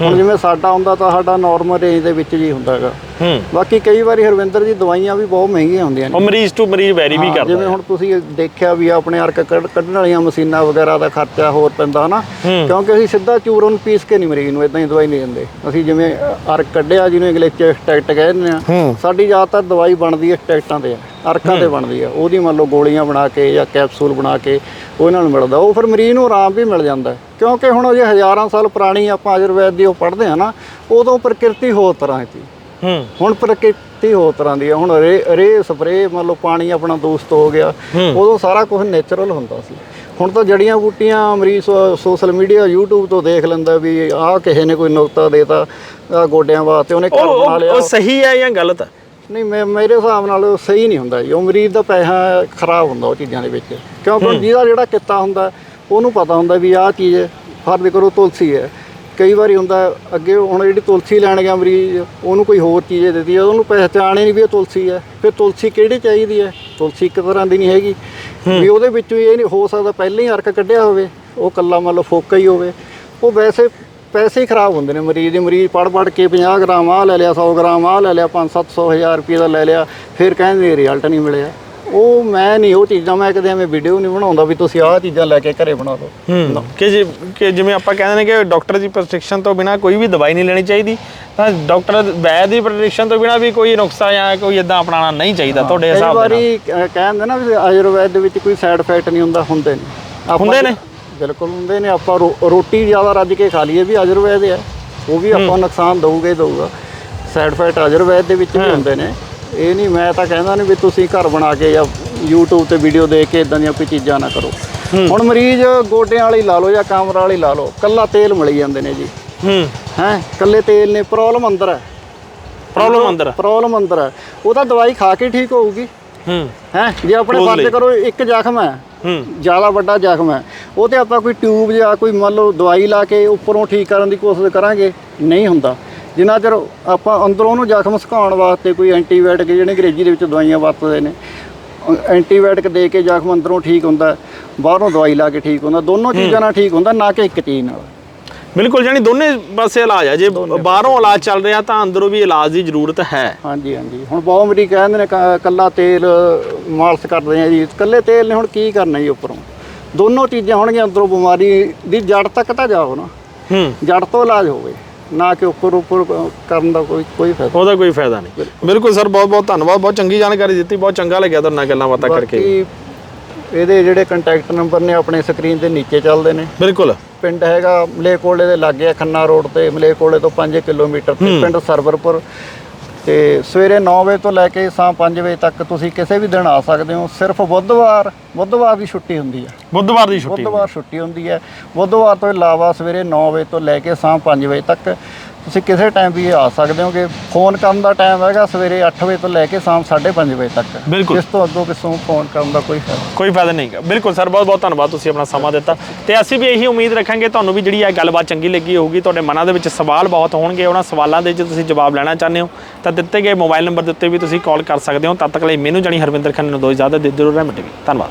ਹੁਣ ਜਿਵੇਂ ਸਾਡਾ ਹੁੰਦਾ ਤਾਂ ਸਾਡਾ ਨਾਰਮਲ ਰੇਂਜ ਦੇ ਵਿੱਚ ਜੀ ਹੁੰਦਾ ਹੈਗਾ ਹੂੰ। ਬਾਕੀ ਕਈ ਵਾਰੀ ਹਰਵਿੰਦਰ ਜੀ ਦਵਾਈਆਂ ਵੀ ਬਹੁਤ ਮਹਿੰਗੀਆਂ ਹੁੰਦੀਆਂ ਨੇ। ਉਹ ਮਰੀਜ਼ ਟੂ ਮਰੀਜ਼ ਵੈਰੀ ਵੀ ਕਰਦਾ ਜਿਵੇਂ ਹੁਣ ਤੁਸੀਂ ਦੇਖਿਆ ਵੀ ਆਪਣੇ ਅਰਕ ਕੱਢ- ਕੱਢਣ ਵਾਲੀਆਂ ਮਸ਼ੀਨਾਂ ਵਗੈਰਾ ਦਾ ਖਰਚਾ ਹੋਰ ਪੈਂਦਾ ਹਨਾ। ਕਿਉਂਕਿ ਅਸੀਂ ਸਿੱਧਾ ਚੂਰਨ ਪੀਸ ਕੇ ਨਹੀਂ ਮਰੀਜ਼ ਨੂੰ ਇਦਾਂ ਹੀ ਦਵਾਈ ਨਹੀਂ ਦਿੰਦੇ। ਅਸੀਂ ਜਿਵੇਂ ਅਰਕ ਕੱਢਿਆ ਜਿਹਨੂੰ ਇੰਗਲਿਸ਼ ਚ ਸਟੈਕਟ ਕਹਿੰਦੇ ਆ। ਸਾਡੀ ਜ਼ਿਆਦਾਤਰ ਦਵਾਈ ਬਣਦੀ ਹੈ ਸਟੈਕਟਾਂ ਤੇ ਆ। ਅਰਕਾਂ ਤੇ ਬਣਦੀ ਆ। ਉਹਦੀ ਮੰਨ ਲਓ ਗੋਲੀਆਂ ਬਣਾ ਕੇ ਜਾਂ ਕੈਪਸੂਲ ਬਣਾ ਕੇ ਉਹ ਨਾਲ ਮਿਲਦਾ। ਉਹ ਫਿਰ ਮਰੀਜ਼ ਨੂੰ ਆਰਾਮ ਵੀ ਮਿਲ ਜਾਂਦਾ। ਕਿਉਂਕਿ ਹੁਣ ਅਜੇ ਹਜ਼ਾਰਾਂ ਸਾਲ ਪੁਰਾਣੀ ਆਪਾਂ ਆਯੁਰਵੈਦ ਦੀ ਉਹ ਪੜ੍ਹਦੇ ਆ ਨਾ ਉਦੋਂ ਪ੍ਰਕਿਰਤੀ ਹੋਰ ਤਰ੍ਹਾਂ ਦੀ ਹੂੰ। ਹੁਣ ਪ੍ਰਕਿਰਤੀ ਹੋਰ ਤਰ੍ਹਾਂ ਦੀ ਆ। ਹੁਣ ਰੇ ਰੇ ਸਪਰੇ ਮੰਨ ਲਓ ਪਾਣੀ ਆਪਣਾ ਦੋਸਤ ਹੋ ਗਿਆ। ਉਦੋਂ ਸਾਰਾ ਕੁਝ ਨੇਚਰਲ ਹੁੰਦਾ ਸੀ। ਹੁਣ ਤਾਂ ਜੜੀਆਂ ਬੂਟੀਆਂ ਮਰੀਜ਼ ਸੋ- ਸੋਸ਼ਲ ਮੀਡੀਆ YouTube ਤੋਂ ਦੇਖ ਲੈਂਦਾ ਵੀ ਆਹ ਕਿਸੇ ਨੇ ਕੋਈ ਨੁਕਤਾ ਦੇਤਾ ਆਹ ਗੋਡਿਆਂ ਵਾਸਤੇ ਉਹਨੇ ਘਰ ਉਹ ਬਣਾ ਉਹ- ਲਿਆ। ਉਹ ਸਹੀ ਹੈ ਜਾਂ ਗਲਤ ਹੈ ਨਹੀਂ ਮੈਂ ਮੇਰੇ ਹਿਸਾਬ ਨਾਲ ਸਹੀ ਨਹੀਂ ਹੁੰਦਾ ਜੀ। ਉਹ ਮਰੀਜ਼ ਦਾ ਪੈਸਾ ਖਰਾਬ ਹੁੰਦਾ ਉਹ ਚੀਜ਼ਾਂ ਦੇ ਵਿੱਚ। ਕਿਉਂਕਿ ਜਿਹਦਾ ਜਿਹੜਾ ਕਿੱਤਾ ਹੁੰਦਾ ਉਹਨੂੰ ਪਤਾ ਹੁੰਦਾ ਵੀ ਆਹ ਚੀਜ਼ ਫਰਜ਼ ਕਰੋ ਤੁਲਸੀ ਹੈ। ਕਈ ਵਾਰੀ ਹੁੰਦਾ ਅੱਗੇ ਹੁਣ ਜਿਹੜੀ ਤੁਲਸੀ ਲੈਣ ਗਿਆ ਮਰੀਜ਼ ਉਹਨੂੰ ਕੋਈ ਹੋਰ ਚੀਜ਼ ਦੇ ਦਿੱਤੀ ਉਹਨੂੰ ਪਹਿਚਾਣ ਹੀ ਨਹੀਂ ਵੀ ਇਹ ਤੁਲਸੀ ਹੈ। ਫਿਰ ਤੁਲਸੀ ਕਿਹੜੀ ਚਾਹੀਦੀ ਹੈ? ਤੁਲਸੀ ਇੱਕ ਤਰ੍ਹਾਂ ਦੀ ਨਹੀਂ ਹੈਗੀ। ਵੀ ਉਹਦੇ ਵਿੱਚੋਂ ਇਹ ਨਹੀਂ ਹੋ ਸਕਦਾ ਪਹਿਲਾਂ ਹੀ ਅਰਕ ਕੱਢਿਆ ਹੋਵੇ ਉਹ ਕੱਲਾ ਮੰਨ ਲਓ ਫੋਕਾ ਹੀ ਹੋਵੇ। ਉਹ ਵੈਸੇ ਪੈਸੇ ਹੀ ਖਰਾਬ ਹੁੰਦੇ ਨੇ। ਮਰੀਜ਼ ਦੇ ਮਰੀਜ਼ ਪੜ ਪੜ ਕੇ 50 ਗ੍ਰਾਮ ਆਹ ਲੈ ਲਿਆ 100 ਗ੍ਰਾਮ ਆਹ ਲੈ ਲਿਆ 5-700 ਹਜ਼ਾਰ ਰੁਪਏ ਦਾ ਲੈ ਲਿਆ ਫਿਰ ਕਹਿੰਦੇ ਰਿਜ਼ਲਟ ਨਹੀਂ ਮਿਲਿਆ। ਉਹ ਮੈਂ ਨਹੀਂ ਉਹ ਚੀਜ਼ਾਂ ਮੈਂ ਕਦੇ ਐਵੇਂ ਵੀਡੀਓ ਨਹੀਂ ਬਣਾਉਂਦਾ ਵੀ ਤੁਸੀਂ ਆਹ ਚੀਜ਼ਾਂ ਲੈ ਕੇ ਘਰੇ ਬਣਾ ਲਓ ਕਿ ਜਿ- ਕਿ ਜਿਵੇਂ ਆਪਾਂ ਕਹਿੰਦੇ ਨੇ ਕਿ ਡਾਕਟਰ ਦੀ ਪ੍ਰੈਸਕ੍ਰਿਪਸ਼ਨ ਤੋਂ ਬਿਨਾ ਕੋਈ ਵੀ ਦਵਾਈ ਨਹੀਂ ਲੈਣੀ ਚਾਹੀਦੀ ਤਾਂ ਡਾਕਟਰ ਵੈਦ ਦੀ ਪ੍ਰੈਸਕ੍ਰਿਪਸ਼ਨ ਤੋਂ ਬਿਨਾ ਵੀ ਕੋਈ ਨੁਕਸਾ ਜਾਂ ਕੋਈ ਇਦਾਂ ਅਪਣਾਉਣਾ ਨਹੀਂ ਚਾਹੀਦਾ ਤੁਹਾਡੇ ਕਈ ਹਿਸਾਬ ਨਾਲ। ਵਾਰੀ ਅਹ, ਕਹਿੰਦੇ ਨਾ ਵੀ ਆਯੁਰਵੈਦ ਦੇ ਵਿੱਚ ਕੋਈ ਸਾਈਡ ਇਫੈਕਟ ਨਹੀਂ ਹੁੰਦਾ ਹੁੰਦੇ ਨੇ ਹੁੰਦੇ ਨੇ? ਬਿਲਕੁਲ ਹੁੰਦੇ ਨੇ ਆਪਾਂ ਰੋਟੀ ਜ਼ਿਆਦਾ ਰੱਜ ਕੇ ਖਾ ਲਈਏ ਵੀ ਆਯੁਰਵੈਦ ਹੈ ਉਹ ਵੀ ਆਪਾਂ ਨੁਕਸਾਨ ਦਊਗਾ ਹੀ ਦਊਗਾ। ਸਾਈਡ ਇਫੈਕਟ ਆਯੁਰਵੈਦ ਦੇ ਵਿੱਚ ਵੀ ਹੁੰਦੇ ਨੇ। ਇਹ ਨਹੀਂ ਮੈਂ ਤਾਂ ਕਹਿੰਦਾ ਨਹੀਂ ਵੀ ਤੁਸੀਂ ਘਰ ਬਣਾ ਕੇ ਜਾਂ YouTube ਤੇ ਵੀਡੀਓ ਦੇਖ ਕੇ ਇਦਾਂ ਦੀਆਂ ਕੋਈ ਚੀਜ਼ਾਂ ਨਾ ਕਰੋ। ਹੁਣ ਮਰੀਜ਼ ਗੋਡਿਆਂ ਵਾਲੀ ਲਾ ਲਓ ਜਾਂ ਕਾਮਰਾ ਵਾਲੀ ਲਾ ਲਓ ਕੱਲਾ ਤੇਲ ਮਿਲੀ ਜਾਂਦੇ ਨੇ ਜੀ। ਹੂੰ। ਹੈ ਕੱਲੇ ਤੇਲ ਨੇ ਪ੍ਰੋਬਲਮ ਅੰਦਰ ਹੈ। ਪ੍ਰੋਬਲਮ ਅੰਦਰ ਆ। ਪ੍ਰੋਬਲਮ ਅੰਦਰ ਹੈ। ਉਹ ਤਾਂ ਦਵਾਈ ਖਾ ਕੇ ਠੀਕ ਹੋਊਗੀ। ਹੂੰ। ਹੈ ਜੇ ਆਪਣੇ. ਫਰਜ਼ ਕਰੋ ਇੱਕ ਜ਼ਖਮ ਹੈ ਹੂੰ। ਜ਼ਿਆਦਾ ਵੱਡਾ ਜ਼ਖਮ ਹੈ। ਉਹ ਤੇ ਆਪਾਂ ਕੋਈ ਟਿਊਬ ਜਾਂ ਕੋਈ ਮੰਨ ਲਓ ਦਵਾਈ ਲਾ ਕੇ ਉੱਪਰੋਂ ਠੀਕ ਕਰਨ ਦੀ ਕੋਸ਼ਿਸ਼ ਕਰਾਂਗੇ ਨਹੀਂ ਹੁੰਦਾ। ਜਿੰਨਾ ਚਿਰ ਆਪਾਂ ਅੰਦਰੋਂ ਉਹਨੂੰ ਜ਼ਖਮ ਸੁਕਾਉਣ ਵਾਸਤੇ ਕੋਈ ਐਂਟੀਬਾਇਓਟਿਕ ਜਿਹੜੇ ਅੰਗਰੇਜ਼ੀ ਦੇ ਵਿੱਚ ਦਵਾਈਆਂ ਵਰਤਦੇ ਨੇ ਐਂਟੀਬਾਇਓਟਿਕ ਦੇ ਕੇ ਜ਼ਖਮ ਅੰਦਰੋਂ ਠੀਕ ਹੁੰਦਾ ਬਾਹਰੋਂ ਦਵਾਈ ਲਾ ਕੇ ਠੀਕ ਹੁੰਦਾ ਦੋਨੋਂ ਚੀਜ਼ਾਂ ਨਾਲ ਠੀਕ ਹੁੰਦਾ ਨਾ ਕਿ ਇੱਕ ਚੀਜ਼ ਨਾਲ। ਬਿਲਕੁਲ ਜਾਨੀ ਦੋਨੇ ਪਾਸੇ ਇਲਾਜ ਆ। ਜੇ ਬਾਹਰੋਂ ਇਲਾਜ ਚੱਲ ਰਿਹਾ ਤਾਂ ਅੰਦਰੋਂ ਵੀ ਇਲਾਜ ਦੀ ਜ਼ਰੂਰਤ ਹੈ। ਹਾਂਜੀ ਹਾਂਜੀ। ਹੁਣ ਬਹੁਤ ਮਰੀ ਕਹਿੰਦੇ ਨੇ ਕੱਲਾ ਤੇਲ ਮਾਲਸ਼ ਕਰਦੇ ਆ ਜੀ। ਕੱਲੇ ਤੇਲ ਨੇ ਹੁਣ ਕੀ ਕਰਨਾ ਜੀ ਉੱਪਰੋਂ? ਦੋਨੋਂ ਚੀਜ਼ਾਂ ਹੋਣਗੀਆਂ ਅੰਦਰੋਂ ਬਿਮਾਰੀ ਦੀ ਜੜ ਤੱਕ ਤਾਂ ਜਾਓ ਨਾ। ਹੂੰ। ਜੜ ਤੋਂ ਇਲਾਜ ਹੋਵੇ ਨਾ ਕਿ ਉੱਪਰ ਉੱਪਰ ਕਰਨ ਦਾ ਕੋਈ ਕੋਈ ਫਾਇਦਾ। ਉਹਦਾ ਕੋਈ ਫਾਇਦਾ ਨਹੀਂ। ਬਿਲਕੁਲ ਸਰ ਬਹੁਤ ਬਹੁਤ ਧੰਨਵਾਦ। ਬਹੁਤ ਚੰਗੀ ਜਾਣਕਾਰੀ ਦਿੱਤੀ। ਬਹੁਤ ਚੰਗਾ ਲੱਗਿਆ ਤੁਹਾਡੇ ਨਾਲ ਗੱਲਾਂ ਬਾਤਾਂ ਕਰਕੇ। ਇਹਦੇ ਜਿਹੜੇ ਕੰਟੈਕਟ ਨੰਬਰ ਨੇ ਆਪਣੇ ਸਕਰੀਨ ਦੇ ਨੀਚੇ ਚੱਲਦੇ ਨੇ। ਬਿਲਕੁਲ। ਪਿੰਡ ਹੈਗਾ ਮਲੇਕੋਲੇ ਦੇ ਲਾਗੇ ਆ, ਖੰਨਾ ਰੋਡ ਤੇ ਮਲੇਕੋਲੇ ਤੋਂ 5 ਕਿਲੋਮੀਟਰ ਤੇ ਪਿੰਡ ਸਰਵਰਪੁਰ। ਤੇ ਸਵੇਰੇ 9 ਵਜੇ ਤੋਂ ਲੈ ਕੇ ਸ਼ਾਮ 5 ਵਜੇ ਤੱਕ ਤੁਸੀਂ ਕਿਸੇ ਵੀ ਦਿਨ ਆ ਸਕਦੇ ਹੋ। ਸਿਰਫ ਬੁੱਧਵਾਰ ਬੁੱਧਵਾਰ ਦੀ ਛੁੱਟੀ ਹੁੰਦੀ ਹੈ ਬੁੱਧਵਾਰ ਦੀ ਛੁੱਟੀ। ਬੁੱਧਵਾਰ ਛੁੱਟੀ ਹੁੰਦੀ ਹੈ ਬੁੱਧਵਾਰ ਤੋਂ ਇਲਾਵਾ ਸਵੇਰੇ 9 ਵਜੇ ਤੋਂ ਲੈ ਕੇ ਸ਼ਾਮ 5 ਵਜੇ ਤੱਕ ਤੁਸੀਂ ਕਿਸੇ ਟਾਈਮ ਵੀ ਆ ਸਕਦੇ ਹੋ ਕਿ ਫੋਨ ਕਰਨ ਦਾ ਟਾਈਮ ਹੈਗਾ ਸਵੇਰੇ 8 ਵਜੇ ਤੋਂ ਲੈ ਕੇ ਸ਼ਾਮ 5:30 ਵਜੇ ਤੱਕ। ਬਿਲਕੁਲ। ਇਸ ਤੋਂ ਅੱਗੋਂ ਕਿਸੋਂ ਫੋਨ ਕਰਨ ਦਾ ਕੋਈ ਫਾਇਦਾ? ਕੋਈ ਫਾਇਦਾ ਨਹੀਂ ਗਾ ਬਿਲਕੁਲ ਸਰ ਬਹੁਤ ਬਹੁਤ ਧੰਨਵਾਦ ਤੁਸੀਂ ਆਪਣਾ ਸਮਾਂ ਦਿੱਤਾ। ਤੇ ਅਸੀਂ ਵੀ ਇਹੀ ਉਮੀਦ ਰੱਖਾਂਗੇ ਤੁਹਾਨੂੰ ਵੀ ਜਿਹੜੀ ਇਹ ਗੱਲਬਾਤ ਚੰਗੀ ਲੱਗੀ ਹੋਊਗੀ ਤੁਹਾਡੇ ਮਨਾਂ ਦੇ ਵਿੱਚ ਸਵਾਲ ਬਹੁਤ ਹੋਣਗੇ। ਉਹਨਾਂ ਸਵਾਲਾਂ ਦੇ ਜੇ ਤੁਸੀਂ ਜਵਾਬ ਲੈਣਾ ਚਾਹੁੰਦੇ ਹੋ ਤਾਂ ਦਿੱਤੇ ਗਏ ਮੋਬਾਈਲ ਨੰਬਰ ਦੇ ਉੱਤੇ ਵੀ ਤੁਸੀਂ ਕਾਲ ਕਰ ਸਕਦੇ ਹੋ। ਤਦ ਤੱਕ ਲਈ ਮੈਨੂੰ ਜਾਣੀ ਹਰਵਿੰਦਰ ਖੰਨੇ ਨੂੰ ਦੋ ਇਜਾਜ਼ਤ ਦੇ ਦਿਓ ਰਹਿਮਤ ਵੀ ਧੰਨਵਾਦ।